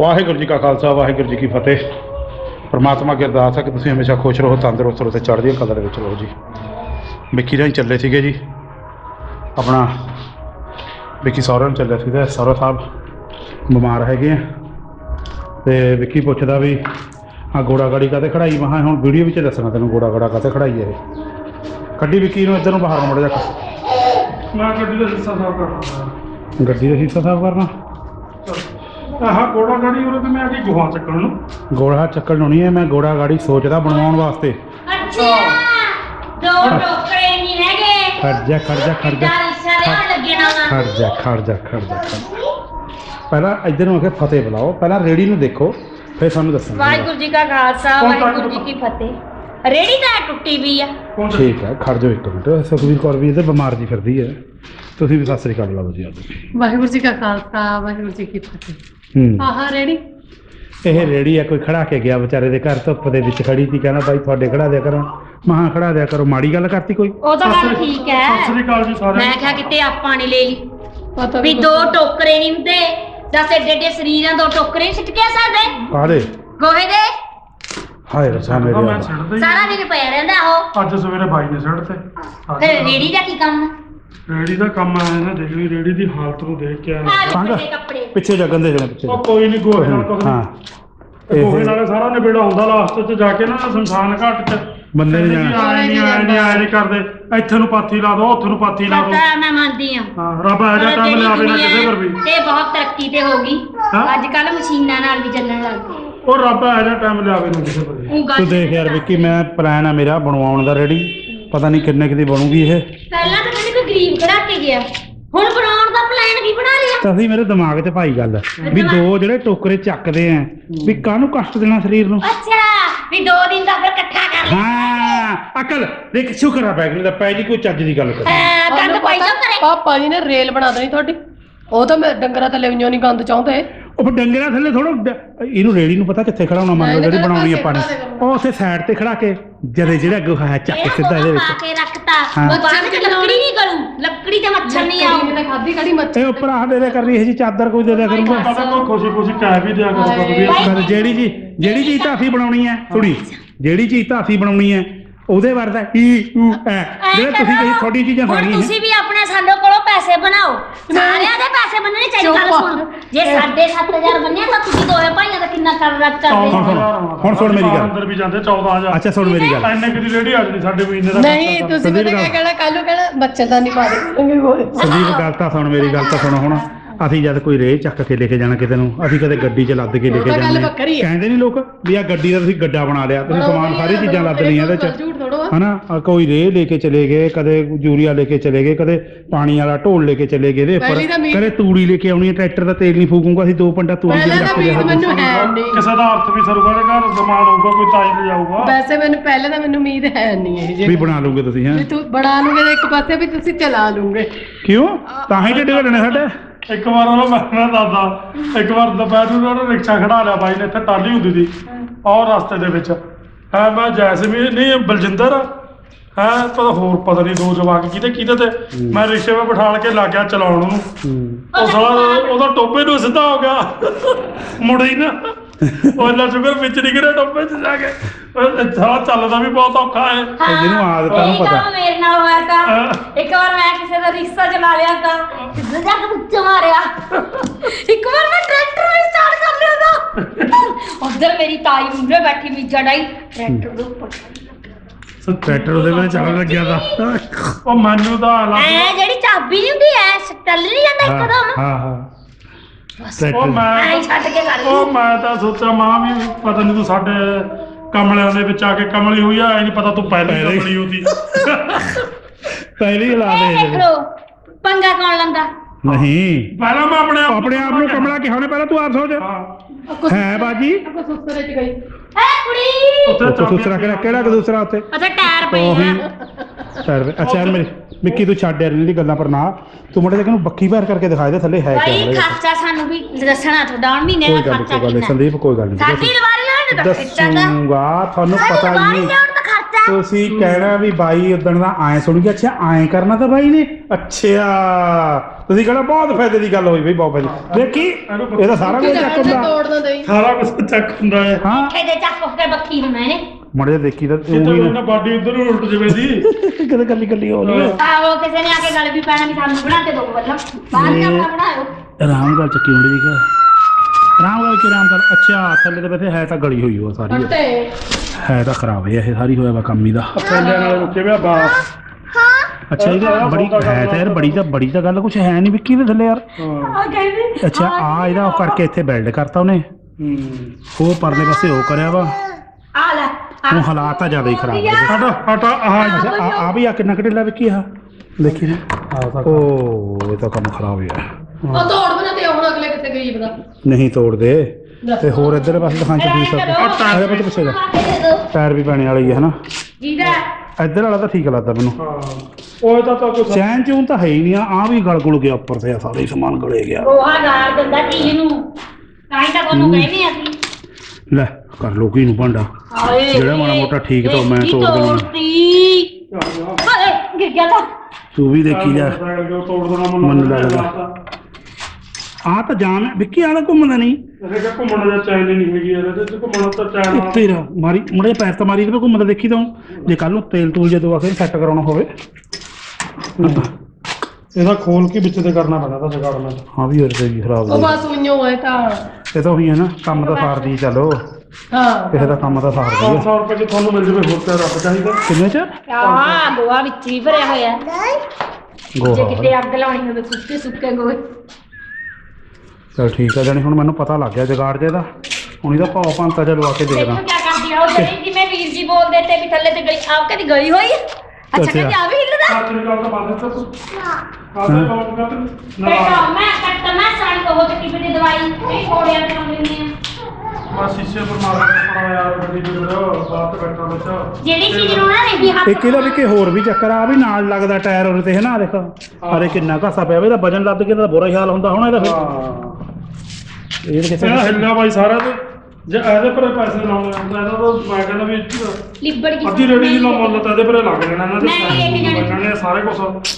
ਵਾਹਿਗੁਰੂ ਜੀ ਕਾ ਖਾਲਸਾ ਵਾਹਿਗੁਰੂ ਜੀ ਕੀ ਫਤਿਹ। ਪਰਮਾਤਮਾ ਅੱਗੇ ਅਰਦਾਸ ਹੈ ਕਿ ਤੁਸੀਂ ਹਮੇਸ਼ਾ ਖੁਸ਼ ਰਹੋ ਤੰਦਰੁਸਤ ਰਹੋ ਤੇ ਚੜ੍ਹਦੀ ਕਲਾ ਦੇ ਵਿੱਚ ਰਹੋ ਜੀ। ਵਿੱਕੀ ਨਾਲ ਚੱਲੇ ਸੀਗੇ ਜੀ। ਆਪਣਾ ਵਿੱਕੀ ਸੌਰਵ ਨੂੰ ਚੱਲਿਆ ਸੀਗਾ ਸੌਰਵ ਸਾਹਿਬ ਬਿਮਾਰ ਹੈਗੇ ਆ। ਤੇ ਵਿੱਕੀ ਪੁੱਛਦਾ ਵੀ ਆ ਗੋੜਾ ਗਾੜੀ ਕਾਤੇ ਖੜਾਈ? ਮਹਾ ਹੁਣ ਵੀਡੀਓ ਵਿੱਚ ਦੱਸਣਾ ਤੈਨੂੰ ਗੋੜਾ ਗਾੜਾ ਕਾਤੇ ਖੜਾਈ ਹੈ ਇਹ। ਕੱਢੀ ਵਿੱਕੀ ਨੂੰ ਇੱਧਰ ਨੂੰ ਬਾਹਰ ਮੁੜ ਜਾ ਮੈਂ ਗੱਡੀ ਦਾ ਹਿੱਸਾ ਸਾਫ਼ ਕਰਨਾ। ਗੱਡੀ ਦਾ ਹਿੱਸਾ ਸਾਫ਼ ਕਰਨਾ? ਆਹ ਕੋੜਾ ਗਾੜੀ ਉਰੇ ਤੇ ਮੈਂ ਆ ਕੇ ਗੁਹਾ ਚੱਕਣ ਨੂੰ? ਗੋੜਾ ਚੱਕਰ ਨੂੰ ਨਹੀਂ ਹੈ ਮੈਂ ਗੋੜਾ ਗਾੜੀ ਸੋਚਦਾ ਬਣਵਾਉਣ ਵਾਸਤੇ। ਅੱਛਾ। ਦੋ ਟੋਕਰੇ ਨਹੀਂ ਹੈਗੇ। ਖੜ ਜਾ ਖੜ ਜਾ ਖੜ ਜਾ ਚਾਰ ਇਸ਼ਾਰੇ ਹੋਣ ਲੱਗੇ ਨਾ ਵਾ। ਖੜ ਜਾ ਖੜ ਜਾ ਖੜ ਜਾ ਖੜ ਜਾ। ਪਹਿਲਾਂ ਇੱਧਰ ਨੂੰ ਆ ਕੇ ਫਤਿਹ ਬੁਲਾਓ। ਪਹਿਲਾਂ ਰੇੜੀ ਨੂੰ ਦੇਖੋ ਫਿਰ ਸਾਨੂੰ ਦੱਸਣਾ ਵਾਹਿਗੁਰੂ ਜੀ ਕਾ ਖਾਲਸਾ ਵਾਹਿਗੁਰੂ ਜੀ ਕੀ ਫਤਿਹ। ਰੇੜੀ ਤਾਂ ਟੁੱਟੀ ਵੀ ਆ। ਕੌਣ ਠੀਕ ਹੈ ਖੜ ਜਾਓ ਇੱਕ ਮਿੰਟ। ਸੁਖਵੀਰ ਕੌਰ ਵੀ ਇਹਦੇ ਬਿਮਾਰ ਜੀ ਫਿਰਦੀ ਹੈ। ਤੁਸੀਂ ਵੀ ਸਤਿ ਸ੍ਰੀ ਅਕਾਲ ਬੁਲਾਓ ਜੀ ਅੱਜ ਵਾਹਿਗੁਰੂ ਜੀ ਕਾ ਖਾਲਸਾ ਵਾਹਿਗੁਰੂ ਜੀ ਕੀ ਫਤਿਹ। ਹੂੰ। ਆਹਾ ਰੇੜੀ ਇਹ ਰੇੜੀ ਆ ਕੋਈ ਖੜਾ ਕੇ ਗਿਆ ਵਿਚਾਰੇ ਦੇ ਘਰ ਧੁੱਪ ਦੇ ਵਿੱਚ ਖੜੀ ਸੀ ਕਹਿੰਦਾ ਬਾਈ ਤੁਹਾਡੇ ਖੜਾ ਦਿਆ ਕਰੋ। ਮਹਾ ਖੜਾ ਦਿਆ ਕਰੋ ਮਾੜੀ ਗੱਲ ਕਰਤੀ ਕੋਈ? ਉਹ ਤਾਂ ਗੱਲ ਠੀਕ ਸਤਿ ਹੈ ਸ੍ਰੀ ਅਕਾਲ ਜੀ ਸਾਰਿਆਂ ਮੈਂ ਕਿਹਾ ਕਿਤੇ ਆਪਾਂ ਨੇ ਲੈ ਲਈ। ਪਤਾ ਵੀ ਦੋ ਟੋਕਰੇ ਨਹੀਂ ਹੁੰਦੇ। ਦਸ ਏਡੇ ਏਡੇ ਸਰੀਰਾਂ ਦੋ ਟੋਕਰੇ ਕੇ ਸਾਡੇ। ਆਦੇ ਗੋਹੇ ਦੇ। ਹਾਏ ਰਸਾ ਨੂੰ ਮੇਰੇ ਮੈਂ ਰੱਬਾ। ਛੱਡਦਾ ਹੀ ਸਾਰਾ ਦਿਨ ਪਿਆ ਰਹਿੰਦਾ ਉਹ। ਅੱਜ ਸਵੇਰੇ ਬਾਈ ਨੇ ਤੇ ਫਿਰ ਰੇੜੀ ਦਾ ਕੀ ਕੰਮ? ਰੇੜੀ ਦਾ ਕੰਮ ਆਇਆ ਨਾ ਜਿਹੜੀ ਰੇੜੀ ਦੀ ਹਾਲਤ ਨੂੰ ਦੇਖ ਕੇ ਆਇਆ। ਆ ਪੰਗ। ਕੱਪੜੇ ਕੱਪੜੇ। ਪਿੱਛੇ ਜਾ ਗੰਦੇ ਜਣੇ ਪਿੱਛੇ। ਉਹ ਕੋਈ ਨਹੀਂ ਗੋਹੇ ਨਾਲ ਕੁਝ ਹਾਂ। ਤੇ ਗੋਹੇ ਇਹ ਨਾਲੇ ਸਾਰਾ ਨਿਬੇੜਾ ਹੁੰਦਾ ਲਾਸਟ 'ਚ ਜਾ ਕੇ ਨਾ ਸ਼ਮਸ਼ਾਨ ਘਾਟ 'ਚ। ਬੰਦੇ ਨੇ ਜਾਣਾ। ਆਏ ਨਹੀਂ ਆਏ ਨਹੀਂ ਆਏ ਨਹੀਂ ਕਰਦੇ। ਇੱਥੇ ਨੂੰ ਪਾਥੀ ਲਾ ਦੋ ਉੱਥੇ ਨੂੰ ਪਾਥੀ ਲਾ ਦੋ। ਪਤਾ ਮੈਂ ਮੰਨਦੀ ਆ। ਹਾਂ ਰੱਬ ਆ ਜਾ ਟਾਈਮ ਲਿਆਵੇ ਨਾ ਕਿਸੇ ਪਰ ਵੀ। ਤੇ ਬਹੁਤ ਤਰੱਕੀ ਤੇ ਹੋ ਗਈ। ਹਾਂ? ਅੱਜ ਕੱਲ ਮਸ਼ੀਨਾਂ ਨਾਲ ਵੀ ਚੱਲਣ ਲੱਗ ਗਏ ਉਹ ਰੱਬ ਆ ਜਾ ਟਾਈਮ ਲਿਆਵੇ ਨਾ ਕਿਸੇ ਪਰ ਵੀ। ਉਹ ਗੱਲ ਤੂੰ ਦੇਖ ਯਾਰ ਵਿੱਕੀ ਮੈਂ ਪਲਾਨ ਆ ਮੇਰਾ ਬਣਵਾਉਣ ਦਾ ਰੈਡੀ ਪਤਾ ਨਹੀਂ ਕਿੰਨੇ ਕੁ ਦੀ ਬਣੂਗੀ ਇਹ। ਪਹਿਲਾਂ ਤਾਂ ਗਰੀਬ ਕਢਾ ਕੇ ਗਿਆ। ਹੁਣ ਬਣਾਉਣ ਦਾ ਪਲਾਨ ਵੀ ਬਣਾ ਲਿਆ? ਤਾਂ ਅਸੀਂ ਮੇਰੇ ਦਿਮਾਗ 'ਚ ਪਾਈ ਗੱਲ ਵੀ ਦੋ ਜਿਹੜੇ ਟੋਕਰੇ ਚੱਕਦੇ ਆ ਵੀ ਕਾਹਨੂੰ ਕਸ਼ਟ ਦੇਣਾ ਸਰੀਰ ਨੂੰ? ਅੱਛਾ ਵੀ ਦੋ ਦਿਨ ਦਾ ਫਿਰ ਇਕੱਠਾ ਕਰ ਲਿਆ ਹਾਂ ਅਕਲ ਦੇਖ ਸ਼ੁਕਰ ਆ ਬੈਗ ਦਾ ਪੈ ਜੀ ਕੋਈ ਚੱਜ ਦੀ ਗੱਲ ਕਰ ਕੰਦ ਪਾਈ ਜਾ ਕਰੇ ਪਾਪਾ ਜੀ ਨੇ ਰੇਲ ਬਣਾ ਦੇਣੀ ਤੁਹਾਡੀ। ਉਹ ਤਾਂ ਮੈਂ ਡੰਗਰਾਂ ਥੱਲੇ ਵਿੰਨੋ ਨਹੀਂ ਗੰਦ ਚਾਹੁੰਦੇ। ਉਹ ਡੰਗਰਾਂ ਥੱਲੇ ਥੋੜਾ ਇਹਨੂੰ ਰੇੜੀ ਨੂੰ ਪਤਾ ਕਿੱਥੇ ਖੜਾਉਣਾ ਮੰਨ ਲਓ ਜਿਹੜੀ ਬਣਾਉਣੀ ਆਪਾਂ ਨੇ। ਉਹ ਉੱਥੇ ਸਾਈਡ ਤੇ ਖੜਾ ਕੇ ਜਦੇ ਜਿਹੜਾ ਗੁਹਾ ਹੈ ਚੱਕ ਕੇ ਸਿੱਧਾ ਇਹਦੇ ਪਾ ਵਿੱਚ। ਕੇ ਰੱਖਤਾ। ਲੱਕੜੀ ਨਹੀਂ ਗਲੂ। ਲੱਕੜੀ ਤੇ ਮੱਛਰ ਨਹੀਂ ਆਉ ਨੇ ਖਾਦੀ ਕੜੀ ਮੱਛੀ ਇਹ ਉੱਪਰ ਆਹ ਦੇ ਦੇ ਕਰਨੀ ਇਹ ਜੀ ਚਾਦਰ ਕੋਈ ਦੇ ਦਿਆ ਕਰੂੰਗਾ। ਪਤਾ ਕੋਈ ਖੁਸ਼ੀ ਖੁਸ਼ੀ ਕਹਿ ਵੀ ਦਿਆ ਕਰੋ ਕਦੋਂ ਵੀ ਪਰ ਜਿਹੜੀ ਜੀ ਜਿਹੜੀ ਚੀਜ਼ ਤਾਂ ਅਸੀਂ ਬਣਾਉਣੀ ਹੈ ਸੁਣੀ ਜਿਹੜੀ ਚੀਜ਼ ਤਾਂ ਅਸੀਂ ਬਣਾਉਣੀ ਹੈ ਉਹਦੇ ਵਰਦਾ ਈ ਊ ਐ। ਜਿਹੜੇ ਤੁਸੀਂ ਕਹੀ ਤੁਹਾਡੀ ਚੀਜ਼ਾਂ ਸਾਰੀਆਂ ਤੁਸੀਂ ਵੀ ਆਪਣੇ ਸਾਡੇ ਕੋਲੋਂ ਪੈਸੇ ਬਣਾਓ। ਸਾਰਿਆਂ ਦੇ ਪੈਸੇ ਬਣਨੇ ਚਾਹੀਦੇ ਗੱਲ ਸੁਣ। ਜੇ ਸਾਡੇ 7000 ਬੰਨਿਆ ਤਾਂ ਤੁਸੀਂ ਦੋਵੇਂ ਭਾਈਆਂ ਦਾ ਕਿੰਨਾ ਕਰ ਰੱਖ ਕਰਦੇ? ਸੁਣ, ਹੁਣ ਸੁਣ ਮੇਰੀ ਗੱਲ। ਅੰਦਰ ਵੀ ਜਾਂਦੇ 14000 ਅੱਛਾ ਸੁਣ ਮੇਰੀ ਗੱਲ। ਐਨੇ ਕਿ ਦੀ ਰੇੜੀ ਆ ਜਣੀ ਸਾਡੇ ਮਹੀਨੇ ਦਾ ਨਹੀਂ ਖਰਚਾ। ਤੁਸੀਂ ਪਤਾ। ਕੀ ਕਹਿਣਾ? ਕੱਲ ਨੂੰ ਕਹਿਣਾ ਮੱਛਰਦਾਨੀ ਪਾ ਦੇ ਗੋਲੇ ਸੰਦੀਪ ਗੱਲ ਤਾਂ ਸੁਣ ਮੇਰੀ ਗੱਲ ਤਾਂ ਸੁਣੋ ਹੁਣ। ਅਸੀਂ ਜਦ ਕੋਈ ਰੇਹ ਚੱਕ ਕੇ ਲੈ ਕੇ ਜਾਣਾ ਕਿਤੇ ਨੂੰ ਅਸੀਂ ਕਦੇ ਗੱਡੀ 'ਚ ਲੱਦ ਕੇ ਲੈ ਉਹ ਕੇ ਤਾਂ ਗੱਲ ਜਾਂਦੇ ਹਾਂ। ਵੱਖਰੀ ਹੈ। ਕਹਿੰਦੇ ਨਹੀਂ ਲੋਕ ਵੀ ਆ ਗੱਡੀ ਦਾ ਤੁਸੀਂ ਗੱਡਾ ਬਣਾ ਲਿਆ ਤੁਸੀਂ ਸਮਾਨ ਸਾਰੀ ਚੀਜ਼ਾਂ ਲੱਦ ਲਈਆਂ ਇਹਦੇ 'ਚ। ਹਨਾ? ਆਹ ਕੋਈ ਰੇਹ ਲੈ ਕੇ ਚਲੇ ਗਏ ਕਦੇ ਯੂਰੀਆ ਲੈ ਕੇ ਚਲੇ ਗਏ ਕਦੇ ਪਾਣੀ ਵਾਲਾ ਢੋਲ ਲੈ ਕੇ ਚਲੇ ਗਏ ਇਹਦੇ ਪਹਿਲੀ ਤਾਂ ਕਦੇ ਤੂੜੀ ਲੈ ਕੇ ਆਉਣੀ ਹੈ ਟਰੈਕਟਰ ਦਾ ਤੇਲ ਨਹੀਂ ਫੂਕੂਗਾ ਅਸੀਂ ਦੋ ਪੰਡਾ ਤੂੜੀ ਦੇ ਪਹਿਲਾਂ ਰੱਖ ਲਿਆ ਉਮੀਦ ਮੈਨੂੰ ਹੈ ਨਹੀਂ। ਕਿਸੇ ਦਾ ਅਰਥ ਵੀ ਸਰੂਗਾ ਦੇ ਘਰ ਸਮਾਨ ਹੋਊਗਾ ਕੋਈ ਤਾਜ ਲੈ ਜਾਊਗਾ ਵੈਸੇ ਮੈਨੂੰ ਪਹਿਲਾਂ ਤਾਂ ਮੈਨੂੰ ਉਮੀਦ ਹੈ ਨਹੀਂ ਇਹ ਵੀ ਜੇ ਬਣਾ ਲਓਗੇ ਤੁਸੀਂ ਹੈਂ? ਵੀ ਤੂੰ ਬਣਾ ਲੂਗੇ ਤੇ ਇੱਕ ਪਾਸੇ ਵੀ ਤੁਸੀਂ ਚਲਾ ਲੂਗੇ ਕਿਉਂ? ਤਾਂ ਹੀ ਢਿੱਡ ਘਟਣੇ ਸਾਡੇ। ਇੱਕ ਵਾਰ ਉਹਨੂੰ ਮੈਂ ਨਾ ਦਾਦਾ ਇੱਕ ਵਾਰ ਦੁਪਹਿਰ ਨੂੰ ਉਹਨੇ ਰਿਕਸ਼ਾ ਖੜਾ ਲਿਆ ਬਾਈ ਨੇ ਇੱਥੇ ਟਾਲੀ ਹੁੰਦੀ ਸੀ ਔਰ ਰਸਤੇ ਦੇ ਵਿੱਚ। ਹੈ ਮੈਂ ਜੈਸਮੀਨ ਨਹੀਂ ਬਲਜਿੰਦਰ। ਹੈ ਪਤਾ ਹੋਰ ਪਤਾ ਨਹੀਂ ਦੋ ਜਵਾਕ ਕਿਤੇ ਕਿਤੇ ਤੇ। ਮੈਂ ਰਿਕਸ਼ੇ 'ਤੇ ਬਿਠਾਲ ਕੇ ਲੱਗ ਗਿਆ ਚਲਾਉਣ ਉਹਨੂੰ ਉਹ ਸਾਲਾ ਉਹਦਾ ਟੋਪੇ ਨੂੰ ਸਿੱਧਾ ਹੋ ਗਿਆ। ਮੁੜੀ ਨਾ। ਉਹ ਅੱਲਾ ਸ਼ੁਕਰ ਵਿੱਚ ਨਹੀਂ ਗਿਰਿਆ ਟੋਪੇ 'ਚ ਜਾ ਕੇ। ਉਹ ਸਾਲਾ ਚੱਲਦਾ ਵੀ ਬਹੁਤ ਔਖਾ ਹੈ। ਉਹ ਜਿਹਨੂੰ ਆਦਤ ਇਹੀ ਪਤਾ। ਮੇਰੇ ਨਾਲ ਹੋਇਆ ਤਾਂ। ਇੱਕ ਵਾਰ ਮੈਂ ਕਿਸੇ ਦਾ ਰਿਕਸ਼ਾ ਚਲਾ ਲਿਆ ਤਾਂ। ਸਿੱਧਾ ਜਾ ਕੇ ਮੁੱਚ ਮਾਰਿਆ। ਇੱਕ ਵਾਰ ਮੈਂ ਟਰੈਕਟਰ ਵੀ ਸਟਾਰਟ ਕਰ ਲਿਆ ਤਾਂ ਉਧਰ ਮੇਰੀ ਤਾਈ ਮੁੰਡੇ ਬੈਠੀ ਮੀਜਾ ਡਾਈ ਟਰੈਕਟਰ ਦੇ ਉੱਪਰ। ਟਰੈਕਟਰ ਉਹਦੇ ਵਿੱਚ ਚੱਲਣ ਲੱਗਿਆ ਦਾ ਉਹ ਮੈਨੂੰ ਤਾਂ ਐ ਲੱਗ ਜਿਹੜੀ ਚਾਬੀ ਨਹੀਂ ਹੁੰਦੀ ਐ ਸਟੱਲ ਨਹੀਂ ਜਾਂਦਾ ਇੱਕਦਮ ਹਾਂ ਹਾਂ ਉਹ ਟਰੈਕਟਰ ਐ ਮੈਂ ਛੱਡ ਕੇ ਕਰ ਉਹ ਮੈਂ ਤਾਂ ਸੋਚਿਆ ਮਾਂ ਵੀ ਪਤਾ ਨਹੀਂ ਤੂੰ ਸਾਡੇ ਕਮਲਿਆਂ ਦੇ ਵਿੱਚ ਆ ਕੇ ਕਮਲੀ ਹੋਈ ਆ ਐ ਨਹੀਂ ਪਤਾ ਤੂੰ ਪਹਿਲਾਂ ਹੀ ਪਹਿਲਾਂ। ਹੀ। ਕਮਲੀ ਹੁੰਦੀ। ਪਹਿਲੇ ਲਾ ਇਹ ਦੇ ਦੇਖ ਲੋ ਪੰਗਾ ਕੌਣ ਲੰਦਾ? ਨਹੀਂ। ਪਹਿਲਾਂ ਮੈਂ ਆਪਣੇ ਆਪ ਆਪਣੇ ਆਪ ਨੂੰ ਕਮਲਾ ਕਿਹਾ ਨੇ ਪਹਿਲਾਂ ਤੂੰ ਆਪ ਸੋਚ। ਹਾਂ। ਹੈ ਬਾਜੀ? ਆਪਾਂ ਸੁਸਰੇ ਚ ਗਈ। ਐ ਕੁੜੀ! ਉੱਥੇ ਦੂਸਰਾ ਕਿਹੜਾ ਕਿਹੜਾ ਦੂਸਰਾ ਉੱਥੇ? ਉੱਥੇ ਟਾਇਰ ਪਈ ਉਹੀ। ਆ ਅੱਛਾ ਯਾਰ ਮੇਰੀ ਮਿੱਕੀ ਤੂੰ ਛੱਡ ਯਾਰ ਇਹਨਾਂ ਦੀ ਗੱਲਾਂ ਪਰ ਨਾ। ਤੂੰ ਮੁੰਡੇ ਦੇ ਨੂੰ ਬੱਕੀ ਬਾਹਰ ਕਰਕੇ ਦਿਖਾ ਦੇ ਥੱਲੇ ਹੈ ਕਿਆ ਖਰਚਾ ਸਾਨੂੰ ਵੀ ਦੱਸਣਾ ਤੁਹਾਡਾ ਹੁਣ ਮਹੀਨੇ ਕੋਈ ਦਾ ਗੱਲ ਨੀ, ਖਰਚਾ ਕੋਈ ਗੱਲ ਨਹੀਂ ਕਿੰਨਾ? ਸੰਦੀਪ ਕੋਈ ਗੱਲ ਸਾਡੀ ਨਹੀਂ ਲਵਾਰੀ ਲੈਣ ਦਾ ਖਰਚਾ ਦਾ ਦੱਸੂਗਾ ਤੁਹਾਨੂੰ ਪਤਾ ਲਵਾਰੀ ਨਹੀਂ। ਲੈਣ ਦਾ ਖਰਚਾ। ਤੁਸੀਂ ਕਹਿਣਾ ਵੀ ਬਾਈ ਉਦਣ ਦਾ ਐਂ ਸੁਣ ਗਿਆ ਅੱਛਾ ਐਂ ਕਰਨਾ ਤਾਂ ਬਾਈ ਨੇ। ਅੱਛਾ ਤੁਸੀਂ ਕਹਿੰਦਾ ਬਹੁਤ ਫਾਇਦੇ ਦੀ ਗੱਲ ਹੋਈ ਬਈ ਬਹੁਤ ਫਾਇਦੇ ਦੇਖੀ ਇਹ ਤਾਂ ਸਾਰਾ ਕੁਝ ਚੱਕ ਹੁੰਦਾ। ਤੋੜ ਨਾ ਦੇਈ ਸਾਰਾ ਕੁਝ ਚੱਕ ਹੁੰਦਾ ਹੈ। ਹਾਂ। ਖੇਦੇ ਚੱਕ ਕੇ ਬੱਕੀ ਨੂੰ ਮੈਨੇ ਮੜੇ ਦੇਖੀ ਤਾਂ ਇਹ ਉਹ ਤਾਂ ਵੀ ਉਹਨਾਂ ਬਾਡੀ ਉਧਰ ਨੂੰ ਉਲਟ ਜਵੇ ਦੀ ਕਿਤੇ ਕੱਲੀ ਕੱਲੀ ਹੋ ਰਹੀ ਹੈ। ਆਹੋ ਕਿਸੇ ਨੇ ਆ ਕੇ ਗੱਲ ਵੀ ਪੈਣਾ ਵੀ ਸਾਨੂੰ ਬਣਾ ਕੇ ਦੋ ਵੱਲੋਂ। ਬਾਹਰ ਨਹੀਂ। ਆਪਣਾ ਬਣਾਇਓ। ਆਰਾਮ ਨਾਲ ਚੱਕੀ ਹੁੰਦੀ ਜੀ ਆਰਾਮ ਨਾਲ ਕਿ ਆਰਾਮ ਨਾਲ। ਅੱਛਾ ਥੱਲੇ ਦੇ ਵੈਸੇ ਹੈ ਤਾਂ ਗਲੀ ਹੋਈ ਉਹ ਸਾਰੀ। ਹੈ ਤਾਂ ਖਰਾਬ ਹੈ ਇਹ ਸਾਰੀ ਹੋਇਆ ਵਾ ਕੰਮ ਹੀ ਦਾ ਥੱਲੇ ਨਾਲ ਰੁਕੇ ਵਿਆ ਬਾਸ ਅੱਛਾ ਇਹ ਤਾਂ ਬੜੀ ਹੈ ਤਾਂ ਯਾਰ ਬੜੀ ਤਾਂ ਬੜੀ ਤਾਂ ਗੱਲ ਕੁਝ ਹੈ ਨਹੀਂ ਵਿੱਕੀ ਦੇ ਥੱਲੇ ਯਾਰ। ਹਾਂ। ਆ ਕਹਿੰਦੇ ਅੱਛਾ ਆ ਇਹਦਾ ਉਹ ਕਰਕੇ ਇੱਥੇ ਬਿਲਡ ਕਰਤਾ ਉਹਨੇ। ਹੂੰ। ਉਹ ਪਰਲੇ ਪਾਸੇ ਉਹ ਕਰਿਆ ਵਾ। ਆ ਲੈ ਉਹ ਹਾਲਾਤ ਤਾਂ ਜ਼ਿਆਦਾ ਹੀ ਖਰਾਬ ਨੇ। ਹਟ ਹਟ ਆਹ ਅੱਛਾ ਆ ਆ ਵੀ ਆ ਕਿੰਨਾ ਕਢੇਲਾ ਵਿੱਕੀ ਆ? ਦੇਖੀ ਨਾ। ਉਹ ਇਹ ਤਾਂ ਕੰਮ ਖਰਾਬ ਹੋਇਆ ਉਹ ਤੋੜ ਬਣਾ ਤੇ ਹੁਣ ਅਗਲੇ ਕਿੱਥੇ ਗਰੀਬ ਦਾ? ਨਹੀਂ ਤੋੜਦੇ। ਤੇ ਹੋਰ ਇੱਧਰ ਪਾਸੇ ਦਿਖਾਂ ਚ ਵੀ ਸਕਦਾ ਆ ਜਾ ਪਿੱਛੇ ਜਾ। ਟਾਇਰ ਵੀ ਪੈਣੇ ਵਾਲੀ ਹੈ ਹਨਾ ਜੀਦਾ। ਇੱਧਰ ਵਾਲਾ ਤਾਂ ਠੀਕ ਲੱਗਦਾ ਮੈਨੂੰ। ਹਾਂ। ਉਹ ਤਾਂ ਤਾਂ ਕੁਛ ਚੈਨ ਚੂਨ ਤਾਂ ਹੈ ਹੀ ਨਹੀਂ ਆ ਆ ਵੀ ਗਲ ਗੁਲ ਗਿਆ ਉੱਪਰ ਤੇ ਆ ਸਾਰੇ ਹੀ ਸਮਾਨ ਗਲੇ ਗਿਆ। ਰੋਹਾ ਗਾਲ ਦਿੰਦਾ ਚੀਜ਼ ਨੂੰ। ਤਾਂ ਹੀ ਤਾਂ ਉਹਨੂੰ ਕਹਿੰਦੇ ਅਸੀਂ। ਲੈ ਕਰ ਲੋ ਕੀ ਨੂੰ ਭਾਂਡਾ। ਹਾਏ ਜਿਹੜਾ ਮਾੜਾ ਮੋਟਾ ਠੀਕ ਤਾਂ ਮੈਂ ਤੋੜ ਦੇਣਾ। ਤੋੜਤੀ। ਹਾਏ ਗਿਰ ਗਿਆ ਤਾਂ। ਤੂੰ ਵੀ ਦੇਖੀ ਜਾ। ਤੋੜ ਦੇਣਾ ਮੈਨੂੰ ਲੱਗਦਾ। ਆ ਤਾਂ ਹੈ। ਵਿੱਕੀ ਆਲਾ ਘੁੰਮਦਾ ਨਹੀਂ। ਇਹ ਕਿ ਘੁੰਮਣ ਦਾ ਚੈਨ ਹੀ ਨਹੀਂ ਹੈਗੀ ਯਾਰ ਇਹਦੇ ਚ ਘੁੰਮਣ ਤਾਂ ਚੈਨ ਆ। ਤੇਰਾ ਮਾਰੀ ਮੜੇ ਪੈਰ ਤਾਂ ਮਾਰੀ ਤੇ ਘੁੰਮਦਾ ਦੇਖੀ ਤਾਂ ਜੇ ਕੱਲ ਨੂੰ ਤੇਲ ਤੂਲ ਜਦੋਂ ਆ ਕੇ ਸੈੱਟ ਕਰਾਉਣਾ ਹੋਵੇ। ਇਹਦਾ ਖੋਲ ਕੇ ਵਿੱਚ ਤੇ ਕਰਨਾ ਪੈਂਦਾ ਤਾਂ ਜਗਾੜਨਾ ਹਾਂ ਵੀ ਹੋਰ ਤੇ ਵੀ ਖਰਾਬ ਉਹ ਹੋ ਬਸ ਉਈਓ ਹੈ ਤਾਂ। ਇਹ ਤਾਂ ਉਹੀ ਹੈ ਨਾ ਕੰਮ ਤਾਂ ਸਾਰਦੀ ਚਲੋ ਹਾਂ। ਕਿਸੇ ਦਾ ਕੰਮ ਤਾਂ ਸਾਰਦੀ ਹੈ 500 ਰੁਪਏ ਚ ਤੁਹਾਨੂੰ ਮਿਲ ਜਵੇ ਹੋਰ ਤੇ ਰੱਬ ਚਾਹੀਦਾ। ਕਿੰਨੇ ਚ? ਆ ਗੋਆ ਵਿੱਚ ਹੀ ਭਰਿਆ ਹੋਇਆ। ਜੇ ਕਿਤੇ ਅੱਗ ਲਾਉਣੀ ਹੋਵੇ ਸੁੱਕੇ ਸੁੱਕੇ ਗੋਏ ਚਲ ਠੀਕ ਹੈ ਜਾਨੀ ਹੁਣ ਮੈਨੂੰ ਪਤਾ ਲੱਗ ਗਿਆ ਜਗਾੜ ਜੇ ਦਾ। ਹੁਣ ਇਹਦਾ ਭਾਅ ਭਾਂਤਾ ਜਿਹਾ ਲਵਾ ਕੇ ਦੇਖਦਾ ਦੇਖੋ ਕੀ ਕਰਦੀ ਆ ਉਹ ਜਿਹੜੀ ਜਿਵੇਂ ਵੀਰ ਜੀ ਬੋਲਦੇ ਤੇ ਵੀ ਥੱਲੇ ਤੇ ਗਲੀ ਆਪ ਕਦੀ ਗਲੀ ਹੋਈ ਹੈ ਅੱਛਾ ਅੱਛਾ। ਕਹਿੰਦੀ ਆ ਵੀ ਹਿੱਲਦਾ। ਸਾਥ ਨਿਕਾਲ ਤਾਂ ਬੰਦ ਦਿੱਤਾ ਤੂੰ। ਕਾਹਦੇ ਹਾਂ। ਕਾਉਂਟ ਕਰ ਤੇ ਨਾ ਤਾਂ। ਮੈਂ ਕੱਟ ਮੈਂ ਸਾਨ ਕੋ ਹੋ ਚੱਕੀ ਪਈ ਦਵਾਈ ਇਹ ਕੋੜਿਆਂ ਤੇ ਆਉਂਦੀ ਨੇ ਮੈਂ ਸ਼ੀਸ਼ੇ ਪਰ ਮਾਰ ਕੇ ਪੜਾ ਯਾਰ ਗੱਡੀ ਦੇ ਵੀਰੋ ਸਾਥ ਬੈਠਾ ਬੱਚਾ ਜਿਹੜੀ ਚੀਜ਼ ਨੂੰ ਨਾ ਨੇ ਵੀ ਹੱਥ ਇੱਕ ਇਹਦਾ ਵੀ ਕਿ ਹੋਰ ਵੀ ਚੱਕਰ ਆ ਵੀ ਨਾਲ ਲੱਗਦਾ ਟਾਇਰ ਉਹਦੇ ਤੇ ਹੈ ਨਾ ਦੇਖ। ਅਰੇ ਕਿੰਨਾ ਘਾਸਾ ਪਿਆ ਵੇ ਇਹਦਾ ਵਜਨ ਲੱਦ ਕੇ ਇਹਦਾ ਬੁਰਾ ਹੀ ਹਾਲ ਹੁੰਦਾ ਹੋਣਾ ਇਹਦਾ ਫਿਰ। ਇਹ ਤਾਂ ਕਿਸੇ ਇਹ ਹਿੱਲਿਆ ਬਾਈ ਸਾਰਾ ਤੇ ਜੇ ਇਹਦੇ ਪਰ ਪੈਸੇ ਲਾਉਣੇ ਹੁੰਦਾ ਇਹਦਾ ਤਾਂ ਮੈਂ ਕਹਿੰਦਾ ਵੀ ਲਿਬੜ ਗਈ ਅੱਧੀ ਰੇੜੀ ਦੀ ਮੁੱਲ ਤਾਂ ਇਹਦੇ ਪਰ ਲੱਗ ਜਾਣਾ ਇਹਨਾਂ ਦੇ ਨਹੀਂ, ਇਹ ਨਹੀਂ ਜਾਣੀ। ਲੱਗਣੇ ਸਾਰੇ ਕੁਛ।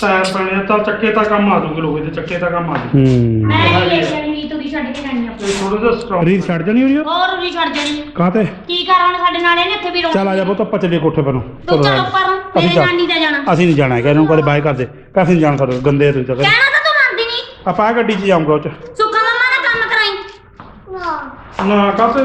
ਟਾਇਰ ਪੈਣੇ ਆ, ਤਾਂ ਚੱਕੇ ਤਾਂ ਕੰਮ ਆ ਜੂਗੇ ਲੋਹੇ ਦੇ ਚੱਕੇ ਤਾਂ ਕੰਮ ਆ ਜੂ ਹੂੰ। ਮੈਂ ਨਹੀਂ ਲੈ ਜਾਣੀ ਤੂੰ ਵੀ ਛੱਡ ਕੇ ਜਾਣੀ ਆ। ਇਹ ਥੋੜਾ ਜਿਹਾ ਸਟਾਪ ਰੀਤ ਛੱਡ ਜਣੀ ਹੋਈ ਹੋਰ ਵੀ ਛੱਡ ਜਾਣੀ ਕਾਤੇ ਕੀ ਕਰਾਂ ਸਾਡੇ ਨਾਲ ਇਹਨੇ ਇੱਥੇ ਵੀ ਰੋਣਾ ਚੱਲ ਆ ਜਾ ਪੁੱਤ ਆਪਾਂ ਚੱਲੀਏ ਕੋਠੇ ਪਰ ਨੂੰ ਤੂੰ ਚਲੋ ਪਰ ਅਸੀਂ ਚੱਲ- ਨਾਨੀ ਦਾ ਜਾਣਾ। ਅਸੀਂ ਨਹੀਂ ਜਾਣਾ ਹੈਗਾ ਇਹਨੂੰ ਕੋਲੇ ਬਾਏ ਕਰਦੇ। ਕਾਸੇ ਨਹੀਂ ਜਾਣਾ ਸਾਡੇ ਗੰਦੇ ਆ ਤੁਸੀਂ ਤਾਂ। ਕਹਿਣਾ ਤਾਂ ਤੂੰ ਮੰਨਦੀ ਨਹੀਂ ਆਪਾਂ ਆਹ ਗੱਡੀ 'ਚ ਜਾਊਂਗਾ ਉਹ 'ਚ। ਸੁੱਖਾ ਮੰਮਾ ਨਾਲ ਕੰਮ ਕਰਾਈ ਨਾ ਕਾਤੇ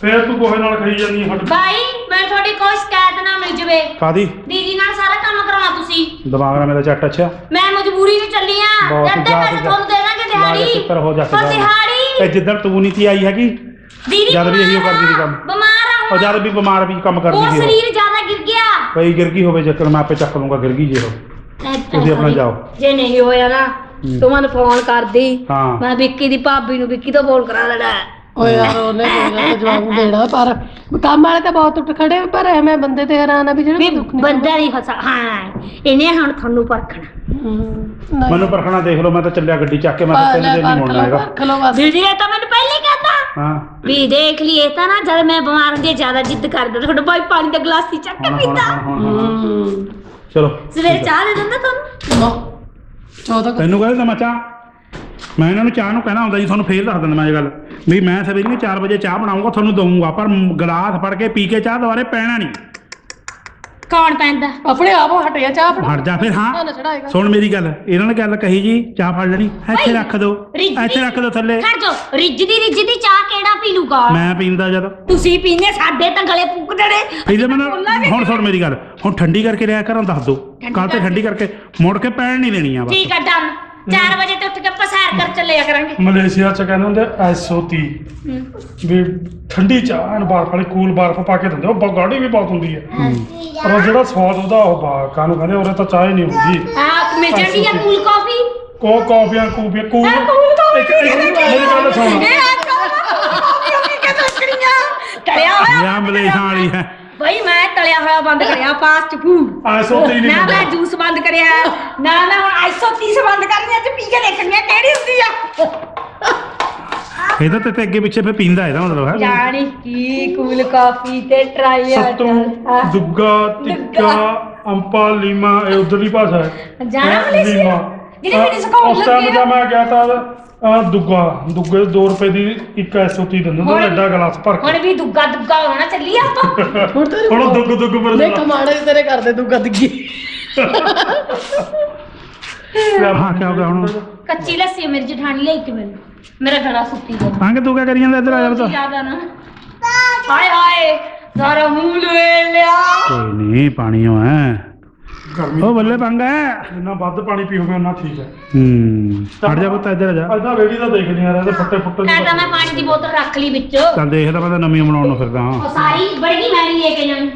ਫੇਰ ਤੂੰ ਕੋਹੇ ਨਾਲ ਖਾਈ ਜਾਂਦੀ ਹੱਡ। ਬਾਈ ਮੈਂ ਤੁਹਾਡੀ ਕੋਈ ਸ਼ਿਕਾਇਤ ਨਾ ਮਿਲ ਜਵੇ। ਕਾਦੀ ਦੀਦੀ ਨਾਲ ਸਾਰਾ ਕੰਮ ਕਰਾਉਣਾ ਤੁਸੀਂ। ਦਿਮਾਗ ਨਾਲ ਮੇਰਾ ਚੱਟ ਅੱਛਾ। ਮੈਂ ਮਜਬੂਰੀ ਵਿੱਚ ਚੱਲੀ ਆ। ਬਹੁਤ ਜਦ ਤੱਕ ਜਾ ਕੇ ਤੁਹਾਨੂੰ ਦੇ ਦਾਂਗੇ ਲਾ ਕੇ ਦਿਹਾੜੀ ਹੋ ਜਾ ਕੇ ਉਹ ਜਾ। ਦਿਹਾੜੀ। ਤੇ ਜਿੱਦਣ ਤੂੰ ਨਹੀਂ ਤੀ ਆਈ ਹੈਗੀ ਦੀਦੀ ਜਦ ਵੀ ਇਹੀ ਉਹ ਕਰਦੀ ਸੀ ਕੰਮ। ਬਿਮਾਰ ਆ ਉਹ ਜਦ ਵੀ ਬਿਮਾਰ ਵੀ ਕੰਮ ਉਹ ਕਰਦੀ ਸੀ ਉਹ। ਸਰੀਰ ਜ਼ਿਆਦਾ ਗਿਰ ਗਿਆ। ਪਈ ਗਿਰ ਗਈ ਹੋਵੇ ਚੱਕਰ ਮੈਂ ਆਪੇ ਚੱਕ ਲੂੰਗਾ ਗਿਰ ਗਈ ਜੇ ਉਹ। ਤੁਸੀਂ ਆਪਣਾ ਜਾਓ। ਜੇ ਨਹੀਂ ਹੋਇਆ ਨਾ ਤੂੰ ਮੈਨੂੰ ਫੋਨ ਕਰਦੀ। ਹਾਂ। ਮੈਂ ਵਿੱਕੀ ਦੀ ਭਾਬੀ ਨੂੰ ਵਿੱਕੀ ਤੋਂ ਫੋਨ ਕਰਾ ਲੈਣਾ। ਓਏ ਯਾਰ ਉਹਨੇ ਕੋਈ ਨਾ ਤਾਂ ਜਵਾਬ ਦੇਣਾ ਪਰ ਕੰਮ ਵਾਲੇ ਤਾਂ ਬਹੁਤ ਉੱਠ ਖੜੇ ਪਰ ਐਵੇਂ ਬੰਦੇ ਤੇ ਹੈਰਾਨ ਆ ਵੀ ਵੀ ਜਿਹੜੇ ਦੁੱਖ ਨਹੀਂ ਬੰਦਾ ਨਹੀਂ ਹਸਾ ਹਾਂ ਇਹਨੇ ਹੁਣ ਤੁਹਾਨੂੰ ਪਰਖਣਾ। ਨਹੀਂ। ਮੈਨੂੰ ਪਰਖਣਾ ਦੇਖ ਲਓ ਮੈਂ ਤਾਂ ਚੱਲਿਆ ਗੱਡੀ ਚੱਕ ਕੇ ਮੈਂ ਤਾਂ ਤਿੰਨ ਦਿਨ ਨਹੀਂ ਮੁੜਨਾ ਲਓ, ਹੈਗਾ। ਪਰਖ ਲਓ ਬਸ। ਦੀਦੀ ਇਹ ਤਾਂ ਮੈਨੂੰ ਪਹਿਲੇ ਕਹਿੰਦਾ। ਹਾਂ। ਵੀ ਦੇਖ ਲਈ ਇਹ ਤਾਂ ਨਾ ਜਦ ਮੈਂ ਬਿਮਾਰ ਹੁੰਦੀ ਜ਼ਿਆਦਾ ਜਿੱਦ ਕਰਦਾ ਤੁਹਾਡਾ ਭਾਈ ਪਾਣੀ ਦਾ ਗਲਾਸ ਹੀ ਚੱਕ ਕੇ ਹੁਣ ਹੁਣ ਪੀਂਦਾ। ਹੁਣ ਹੁਣ ਚਲੋ ਸਵੇਰੇ ਚਾਹ ਦੇ ਦਿੰਦਾ ਤੁਹਾਨੂੰ? ਨਾ ਚੌਦਾਂ ਕੁ- ਤੈਨੂੰ ਕਹਿੰਦਾ ਮੈਂ ਚਾਹ। ਮੈਂ ਇਹਨਾਂ ਨੂੰ ਚਾਹ ਨੂੰ ਕਹਿਣਾ ਹੁੰਦਾ ਜੀ ਤੁਹਾਨੂੰ ਫੇਰ ਦੱਸ ਦਿੰਦਾ ਮੈਂ ਇਹ ਗੱਲ। ਵੀ ਮੈਂ ਸਵੇਰੇ 4 ਵਜੇ ਚਾਹ ਬਣਾਉਂਗਾ ਤੁਹਾਨੂੰ ਦਊਂਗਾ ਪਰ ਗਲਾਸ ਫੜ ਕੇ ਪੀ ਕੇ ਚਾਹ ਦੁਬਾਰੇ ਪੈਣਾ ਨਹੀਂ। ਕੌਣ ਪੈਂਦਾ? ਆਪਣੇ ਆਪ ਹਟਿਆ ਚਾਹ ਆਪਣਾ ਹਟ ਜਾ ਫਿਰ ਹਾਂ। ਚੜਾਏਗਾ ਸੁਣ ਮੇਰੀ ਗੱਲ ਇਹਨਾਂ ਨੇ ਗੱਲ ਕਹੀ ਜੀ ਚਾਹ ਫੜ ਲੈਣੀ ਇੱਥੇ ਰੱਖ ਦਿਓ ਇੱਥੇ ਰੱਖ ਦਿਓ ਥੱਲੇ। ਖੜ ਜਾ ਰਿੱਝਦੀ ਰਿੱਝਦੀ ਚਾਹ ਕਿਹੜਾ ਪੀ ਲੂਗਾ ਮੈਂ ਪੀਂਦਾ ਜਦ। ਤੁਸੀਂ ਪੀਨੇ ਸਾਡੇ ਤਾਂ ਗਲੇ ਫੁੱਕ ਦੇਣੇ ਇਹਦੇ ਮੈਨੂੰ ਹੁਣ ਸੁਣ ਮੇਰੀ ਗੱਲ ਹੁਣ ਠੰਡੀ ਕਰਕੇ ਰਿਆ ਕਰਾਂ ਦੱਸ ਦੋ। ਕੱਲ ਤੇ ਠੰਡੀ ਕਰਕੇ ਮੁੜ ਕੇ ਪੈਣ ਨਹੀਂ ਦੇਣੀ ਆ ਬਸ। ਠੀਕ ਆ ਡਨ। 4 ਵਜੇ ਤੇ ਉੱਠ ਕੇ ਆਪਾਂ ਸੈਰ ਕਰ ਚੱਲਿਆ ਕਰਾਂਗੇ। ਮਲੇਸ਼ੀਆ ਚ ਕਹਿੰਦੇ ਹੁੰਦੇ ਐਸਓਟੀ ਵੀ ਠੰਡੀ ਚਾਹ ਐਨ ਬਰਫ ਵਾਲੀ ਕੂਲ ਬਰਫ ਪਾ ਕੇ ਦਿੰਦੇ ਉਹ ਬ- ਗਾੜੀ ਵੀ ਬਹੁਤ ਹੁੰਦੀ ਹੈ। ਪਰ ਉਹ ਜਿਹੜਾ ਸਵਾਦ ਉਹਦਾ ਉਹ ਬਾ ਕਾਨੂੰ ਕਹਿੰਦੇ ਉਹਦੇ ਤਾਂ ਚਾਹ ਹੀ ਨਹੀਂ ਹੁੰਦੀ। ਹਾਂ ਮਿਲ ਜਾਂਦੀ ਆ ਕੂਲ ਕਾਫੀ ਕੋ ਕਾਫੀਆਂ ਕੂਪੀਆਂ ਕੂਲ ਕੂਲ ਕਾਫੀ ਇੱਕ ਇੱਕ ਮੇਰੀ ਗੱਲ ਸੁਣ। ਇਹ ਆ ਕਾਫੀ ਕੇ ਦੱਸਣੀਆਂ ਤਲਿਆ ਹੋਇਆ ਜਾਂ ਮਲੇਸ਼ਾਂ ਵਾਲੀ ਹੈ। ਬਈ ਮੈਂ ਤਲਿਆ ਹੋਇਆ ਬੰਦ ਕਰਿਆ ਫਾਸਟ ਫੂਡ ਐਸਓਟੀ ਨਹੀਂ ਨਾ ਮੈਂ ਹੁੰਦਾ ਜੂਸ ਬੰਦ ਕਰਿਆ ਨਾ ਮੈਂ ਹੁਣ ਆਈਸੋ 30 ਬੰਦ ਕਰਨੀ ਅੱਜ ਪੀ ਕੇ ਦੇਖਣੀ ਆ ਕਿਹੜੀ ਹੁੰਦੀ ਆ। ਇਹਦਾ ਤੇ ਤੇ ਅੱਗੇ ਪਿੱਛੇ ਫੇ ਪੀਂਦਾ ਇਹਦਾ ਮਤਲਬ ਹੈ। ਜਾਣੀ ਕੀ ਕੂਲ ਕਾਫੀ ਤੇ ਟਰਾਈ ਆ ਸੱਤੂ ਦੁੱਗਾ ਟਿੱਕਾ ਅੰਪਾ ਲੀਮਾ ਇਹ ਉਧਰਲੀ ਭਾਸ਼ਾ ਹੈ। ਜਾਣਾ ਹੈਂ, ਮਲੇਸ਼ੀਆ? ਲੀਮਾ। ਜਿਹਨੇ ਮੈਨੂੰ ਸਿਖਾਉਣ ਉਸ ਟਾਈਮ ਲੱਗੇ ਜਦ ਮੈਂ ਗਿਆ ਤਾਂ ਅਹ, ਦੁੱਗਾ ਦੁੱਗੇ 2 ਰੁਪਏ ਦੀ ਇੱਕ ਐਸਓਟੀ ਦਿੰਦੇ ਨੇ ਐਡਾ ਗਲਾਸ ਭਰ ਕੇ। ਹੁਣ ਵੀ ਦੁੱਗਾ ਦੁੱਗਾ ਹੋਣਾ ਚੱਲੀ ਆਪਾਂ। ਹੁਣ ਤੇਰੇ ਹੁਣ ਦੁੱਗ ਦੁੱਗ ਨਹੀਂ ਮਿਲਦਾ ਕਮਾੜੇ ਤੇਰੇ ਕਰਦੇ ਦੁੱਗਾ ਦਿੱਗੀ। ਹਾਂ ਕੀ ਹੋ ਗਿਆ ਹੁਣ? ਕੱਚੀ ਲੱਸੀ ਹੈ ਮੇਰੀ ਜਠਾਣੀ ਲਈ ਕਿ ਮੈਨੂੰ। ਮੇਰਾ ਗਲਾ ਸੁੱਕੀ ਗਿਆ। ਅੰਗ ਤੂੰ ਕੀ ਕਰੀ ਜਾਂਦਾ ਇੱਧਰ ਆ ਜਾ ਬਤਾ। ਜ਼ਿਆਦਾ ਨਾ ਹਾਏ ਹਾਏ ਸਾਰਾ ਮੂੰਹ ਲਵੇ ਲਿਆ। ਕੋਈ ਨਹੀਂ ਪਾਣੀ ਹੋ ਹੈ ਗਰਮੀ ਉਹ ਬੱਲੇ ਪੰਗਾ ਜਿੰਨਾ ਵੱਧ ਪਾਣੀ ਪੀਓਗੇ ਉਹਨਾਂ ਠੀਕ ਹੈ। ਹੂੰ ਹਟ ਜਾ ਪੁੱਤ ਇੱਧਰ ਆ ਜਾ। ਅੱਧਾ ਵੇੜੀ ਦਾ ਦੇਖਦੇ ਆ ਇਹਦੇ ਫੱਟੇ ਫੁੱਟੇ ਤਾਂ ਤਾਂ ਮੈਂ ਪਾਣੀ ਦੀ ਬੋਤਲ ਰੱਖ ਲਈ ਵਿੱਚ। ਉਹ ਚੱਲ ਦੇਖਦਾ ਮੈਂ ਤਾਂ ਨਵੀਂ ਬਣਾਉਣ ਨੂੰ ਫਿਰਦਾ ਹਾਂ। ਸਾਰੀ ਬੜੀ ਮੈਂ ਨਹੀਂ ਲੈ ਕੇ ਜਾਣੀ।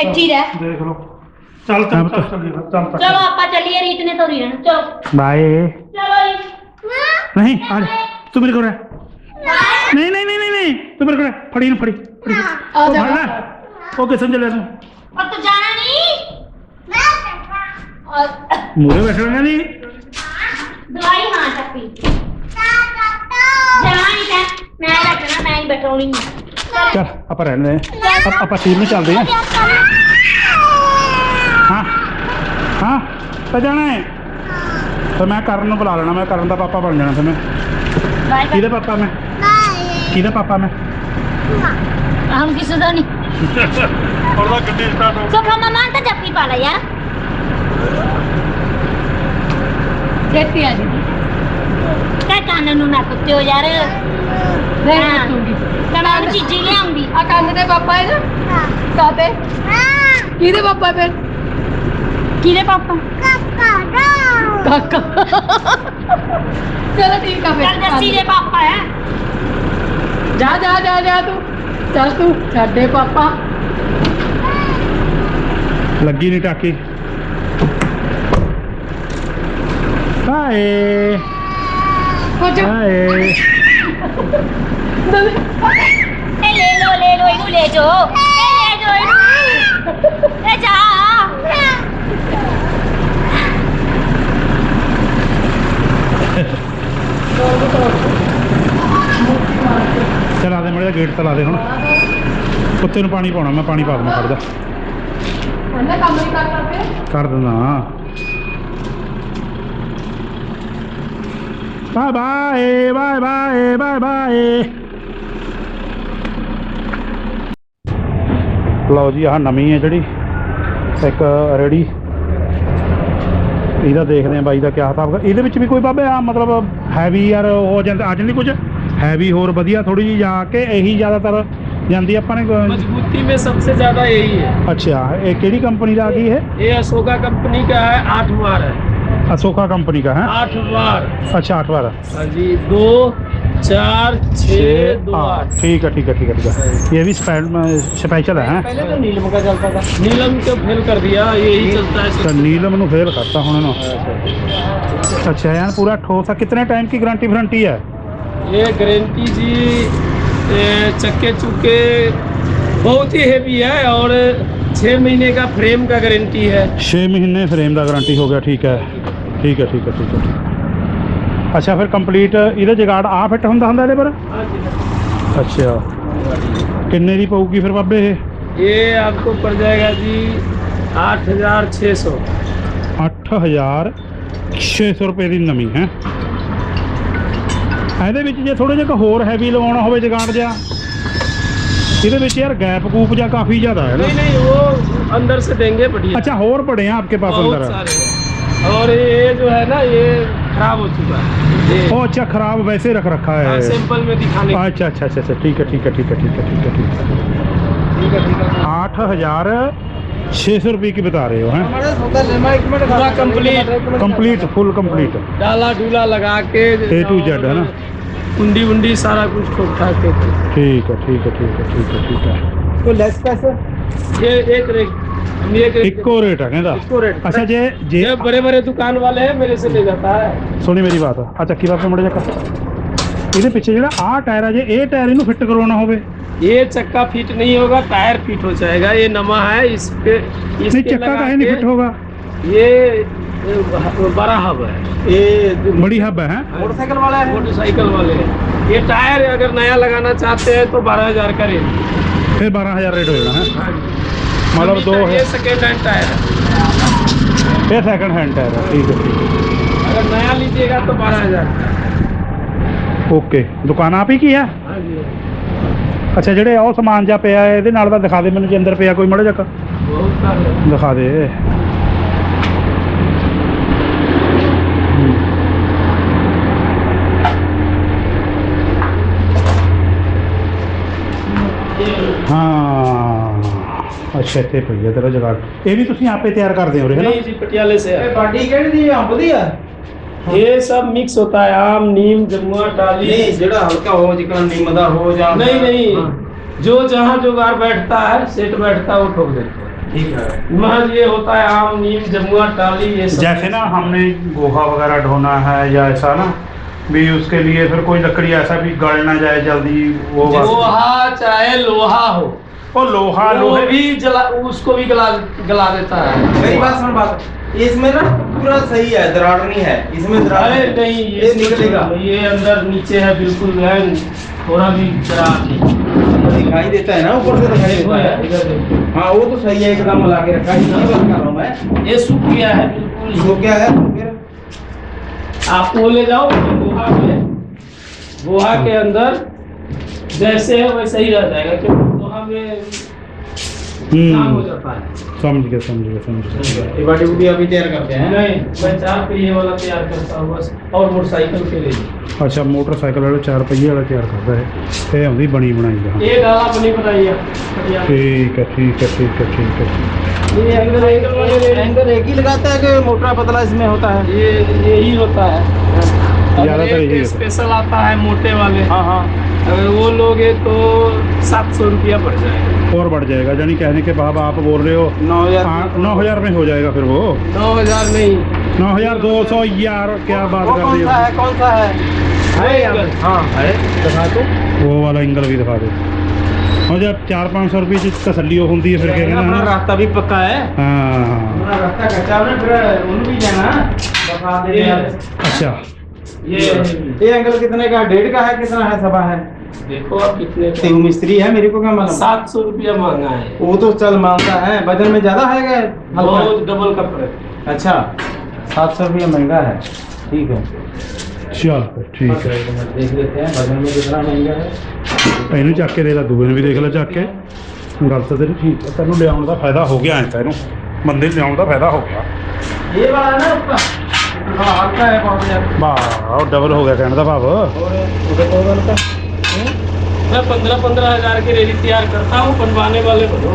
ਇੱਥੇ ਹੀ ਰਹਿ। ਦੇਖ ਲਓ। ਚੱਲ ਚੱਲ ਚੱਲ ਚੱਲ ਚੱਲ। ਚਲੋ ਆਪਾਂ ਚੱਲੀਏ ਰੀਤ ਨੇ ਤੋਰੀ ਰਹਿਣਾ। ਚਲੋ। ਬਾਏ। ਚਲੋ ਜੀ। ਨਹੀਂ ਆ ਜਾ, ਤੂੰ ਮੇਰੇ ਕੋਲ ਰਹਿ। ਨਹੀਂ ਨਹੀਂ ਨਹੀਂ ਨਹੀਂ ਨਹੀਂ। ਤੂੰ ਮੇਰੇ ਕੋਲ ਰਹਿ, ਫੜੀ ਨੂੰ ਫੜੀ। ਫੜੀ ਆ ਜਾ। ਉਹ ਕਿਸਨ ਚੱਲਿਆ ਤੂੰ? ਪਰ ਤੂੰ ਜਾਣਾ ਨਹੀਂ। ਮੈਂ ਮੂਰੇ ਬੈਠਣਾ ਨਹੀਂ दवाई हाँ चप्पी जाना नहीं था मैं बैठना मैं नहीं बैठाऊंगी ਚੱਲ ਆਪਾਂ ਰਹਿਣ ਦੇ ਆਪ- ਆਪਾਂ ਟੀਮ ਨੂੰ ਚੱਲਦੇ ਹਾਂ ਹਾਂ ਹਾਂ ਤਾਂ ਜਾਣਾ ਹੈ ਫਿਰ ਮੈਂ ਕਰਨ ਨੂੰ ਬੁਲਾ ਲੈਣਾ ਮੈਂ ਕਰਨ ਦਾ ਪਾਪਾ ਬਣ ਜਾਣਾ ਫਿਰ ਮੈਂ बाय ਕਿਹਦੇ ਪਾਪਾ ਮੈਂ ਕਿਹਦੇ ਪਾਪਾ ਮੈਂ हम किसी का नहीं ਹੁਣ ਤਾਂ ਗੱਡੀ ਸਟਾਰਟ ਹੋ सोफा मामा तो जप्पी पाला यार हाँ। लगी नी टाके। ਹਾਏ। ਹੋ ਜਾ ਹਾਏ। ਇਹ ਲੈ ਲੋ ਲੈ ਲੋ ਇਹਨੂੰ ਲੈ ਜਾਓ। ਇਹ ਲੈ ਜਾਓ ਇਹਨੂੰ। ਇਹ ਜਾ। ਚਲਾ ਦੇ ਮੜੇ ਗੇਟ ਤਲਾ ਦੇ ਹੁਣ। ਕੁੱਤੇ ਨੂੰ ਪਾਣੀ ਪਾਉਣਾ ਮੈਂ ਪਾਣੀ ਪਾ ਦਵਾਂ ਕੱਢਦਾ ਉਹਨੇ ਕੰਮ ਨਹੀਂ ਕਰ ਕਰਦੇ ਕਰ ਦਿੰਦਾ Bye bye bye bye bye bye ਲਓ ਜੀ ਆਹ ਨਵੀਂ ਹੈ ਜਿਹੜੀ ਇੱਕ ਰੇੜੀ ਇਹਦਾ ਦੇਖਦੇ ਆ ਬਾਈ ਦਾ ਕਿਆ ਹਿਸਾਬ ਹੈ। ਇਹਦੇ ਵਿੱਚ ਵੀ ਕੋਈ ਬਾਬੇ ਆ ਮਤਲਬ ਹੈਵੀ ਯਾਰ ਹੋ ਜਾਂਦਾ ਆ ਜਾਂਦੀ ਕੁਝ ਹੈਵੀ ਹੋਰ ਵਧੀਆ ਥੋੜੀ ਜਿਹੀ ਜਾ ਕੇ ਇਹੀ ਜ਼ਿਆਦਾਤਰ ਜਾਂਦੀ ਆਪਾਂ ਨੇ ਕ- मजबूती में सबसे ज्यादा यही है ਅੱਛਾ ਇਹ ਕਿਹੜੀ ਕੰਪਨੀ ਦਾ ਆ ਗਈ ਇਹ ये अशोका कंपनी का है आठ बार है अशोका कंपनी का है आठ बार अच्छा आठ बार हाँ जी दो चार छः दो हाँ, आठ ठीक है ठीक है ठीक है ठीक है ये भी स्पेशल है हैं? पहले तो नीलम का चलता था नीलम को फेल कर दिया यही चलता है तो नीलम नु फेल करता हूँ ना अच्छा यार पूरा ठोस है कितने टाइम की गारंटी वारंटी है ये गारंटी जी ये चक्के चुक्के बहुत ही हैवी है और छः महीने का फ्रेम का गारंटी है छः महीने फ्रेम का गारंटी हो गया ठीक है ठीक है ठीक है ठीक है ठीक है ਅੱਛਾ ਫਿਰ ਕੰਪਲੀਟ ਇਹਦੇ ਜਗਾੜ ਆ ਫਿੱਟ ਹੁੰਦਾ ਹੁੰਦਾ ਇਹਦੇ ਪਰ हाँ जी ਅੱਛਾ ਕਿੰਨੇ ਦੀ ਪਊਗੀ ਫਿਰ ਬਾਬੇ ਇਹ ये आपको पड़ जाएगा जी आठ हजार छः सौ 8600 ਰੁਪਏ ਦੀ ਨਵੀਂ ਹੈ ਇਹਦੇ ਵਿੱਚ ਜੇ ਥੋੜੇ ਜਿਹਾ ਹੋਰ ਹੈਵੀ ਲਵਾਉਣਾ ਹੋਵੇ ਜਗਾੜ ਜਿਹਾ ਇਹਦੇ ਵਿੱਚ ਯਾਰ ਗੈਪ ਕੂਪ ਜਾਂ ਕਾਫੀ है ना ਨਹੀਂ नहीं वो अंदर से देंगे बढ़िया अच्छा और बड़े हैं आपके पास अंदर और ये जो है ना ये खराब हो चुका है ओ अच्छा खराब वैसे रख रखा है हाँ, में दिखाने अच्छा अच्छा अच्छा अच्छा ठीक है ठीक है ठीक है ठीक है ठीक है ठीक है आठ हज़ार छः सौ रुपये की बता रहे हो हैं कंप्लीट कंप्लीट फुल कंप्लीट डाला डूला लगा के ए टू जेड है ना कुंडी उंडी सारा कुछ ठोक ठाक के थे ठीक है ठीक है ठीक है ठीक है ठीक है तो लेस पैसे ये एक रेट हम एक रेट ਇੱਕੋ ਰੇਟ ਹੈ ਕਹਿੰਦਾ इसको रेट ਅੱਛਾ ਜੇ ਜੇ ये बड़े बड़े दुकान वाले हैं मेरे से ले जाता है ਸੁਣੀ ਮੇਰੀ ਬਾਤ ਆ ਚੱਕੀ ਵਾਪਸ ਮੁੜ ਜਾ ਕਰ ਇਹਦੇ ਪਿੱਛੇ ਜਿਹੜਾ ਆਹ ਟਾਇਰ ਆ ਜੇ ਇਹ ਟਾਇਰ ਇਹਨੂੰ ਫਿੱਟ ਕਰਵਾਉਣਾ ਹੋਵੇ ये चक्का फिट नहीं होगा टायर फिट हो जाएगा ये नमा है इस पे इस नहीं पे चक्का लगा का है नहीं के- फिट होगा ये ये बड़ा हब है ये बड़ी हब है हैं? मोटरसाइकिल वाला है मोटरसाइकिल वाले हैं ये टायर अगर नया लगाना चाहते हैं तो बारह हजार का रेट फिर बारह हजार रेट हो जाना है मतलब दो ये है सेकेंड हैंड टायर है ये सेकंड हैंड टायर है ठीक है ठीक है अगर नया लीजिएगा तो बारह हजार ਓਕੇ ਦੁਕਾਨ ਆਪ ਹੀ ਕੀ ਆ हाँ जी ਅੱਛਾ ਜਿਹੜੇ ਉਹ ਸਮਾਨ ਜਾਂ ਪਿਆ ਹੈ, ਇਹਦੇ ਨਾਲ ਦਾ ਦਿਖਾ ਦੇ ਮੈਨੂੰ ਜੇ ਅੰਦਰ ਪਿਆ ਕੋਈ ਮੜਾ ਜੱਕ बहुत सारे ਦਿਖਾ ਦੇ ਅੱਛਾ ਇੱਥੇ ਪਈ ਹੈ ਤੇਰਾ ਜਗਾੜ ਇਹ ਵੀ ਤੁਸੀਂ ਆਪੇ ਤਿਆਰ ਕਰਦੇ ਹੋ ਰੇ नहीं जी पटियाले से है ਪਾਰਟੀ ਕਿਹੜੀ ਦੀ ਅੰਬ ਦੀ ਆ ये सब मिक्स होता है आम नीम जमुआ डाली ਨਹੀਂ ਜਿਹੜਾ ਹਲਕਾ ਹੋ ਜਿਕਣਾ ਨਿੰਮ ਦਾ ਹੋ ਜਾਂ नहीं नहीं जो जहाँ जुगाड़ बैठता है सेट बैठता है वो ठोक देते हैं ਠੀਕ ਹੈ महज ये होता है आम नीम जमुआ टाली ये सब जैसे ना हमने गोहा वगैरह ढोना है या ऐसा ना भी उसके लिए फिर कोई लकड़ी ऐसा भी गल ना जाए जल्दी वो बस- लोहा चाहे लोहा हो वो लोहा लोहे भी जला उसको भी गला गला देता है। मेरी बात सुन बात। इसमें ना पूरा सही है दरार नहीं है। इसमें दरार अरे है। नहीं ये निकलेगा। ये अंदर नीचे है बिल्कुल है थोड़ा भी दरार नहीं दिखाई देता है ना ऊपर से दिखाई देता है, है हाँ वो तो सही है एकदम मिला के रखा है। नहीं बात कर रहा हूँ मैं। ये सूख गया है बिल्कुल। इसको क्या है आप वो ले जाओ गोहा में। गोहा के अंदर जैसे है वैसे ही रह जाएगा। क्योंकि हो हम्म जाता है समझ गया समझ गया समझ गया ये बाटी बुटी अभी तैयार करते हैं नहीं मैं चार पहिए वाला तैयार करता हूँ बस और मोटरसाइकिल के लिए ਅੱਛਾ ਮੋਟਰਸਾਈਕਲ ਵਾਲਾ ਚਾਰ ਪਹੀਏ ਵਾਲਾ ਤਿਆਰ ਕਰਦਾ ਹੈ ਇਹ ਆਉਂਦੀ ਬਣੀ ਬਣਾਈ ਦਾ ये डाला बनी बनाइए बढ़िया। ਠੀਕ ਹੈ ਠੀਕ है ठीक है ठीक है ये एंगल एक एंगल एक ही लगाता है कि मोटा पतला इसमें होता है ये यही होता है ज्यादातर अगर यही एक होता है। स्पेशल आता है मोटे वाले हाँ हाँ अगर वो लोगे तो सात सौ रुपया पड़ जाएगा। और बढ़ जाएगा यानी कहने के बाद आप बोल रहे हो नौ हज़ार हाँ, नौ हज़ार में हो जाएगा फिर वो। नौ हज़ार नहीं। नौ हज़ार दो सौ यार क्या बात कर रही हो? है कौन सा है? है हाँ है दिखा तो। वो वाला एंगल भी दिखा दे। और जब चार पाँच सौ रुपये की तसल्ली होती है फिर क्या अपना कहना रास्ता भी पक्का है। हाँ हाँ। रास्ता कच्चा है भी जाना अच्छा। ये ये एंगल कितने का है? डेढ़ का है कितना है सभा है? देखो आप कितने का तेहू मिस्त्री है मेरे को क्या मालूम सात सौ रुपया महंगा है वो तो चल मानता है वजन में ज्यादा है क्या हल्का बहुत डबल का फर्क अच्छा सात सौ रुपया महंगा है ठीक है चल ठीक है देख लेते हैं वजन में कितना महंगा है ਇਹਨੂੰ ਚੱਕ ਕੇ ਦੇ ਲਾ ਦੂਏ ਨੂੰ ਵੀ ਦੇਖ ਲੈ ਚੱਕ ਕੇ ਗੱਲ ਤਾਂ ਤੇਰੀ ਠੀਕ ਹੈ ਤੈਨੂੰ ਲਿਆਉਣ ਦਾ ਫਾਇਦਾ ਹੋ ਗਿਆ ਐ ਤਾਂ ਇਹਨੂੰ ਬੰਦੇ ਨੂੰ ਲਿਆਉਣ ਦਾ ਫਾਇਦਾ ਹੋ ਗਿਆ ये वाला है ना उसका हाँ हल्का है बहुत ज्यादा ਵਾਹ ਉਹ ਡਬਲ ਹੋ ਗਿਆ ਕਹਿਣ ਦਾ ਭਾਵ और उधर तो वाला का मैं पंद्रह पंद्रह हजार की रेडी तैयार करता हूँ बनवाने वाले को दो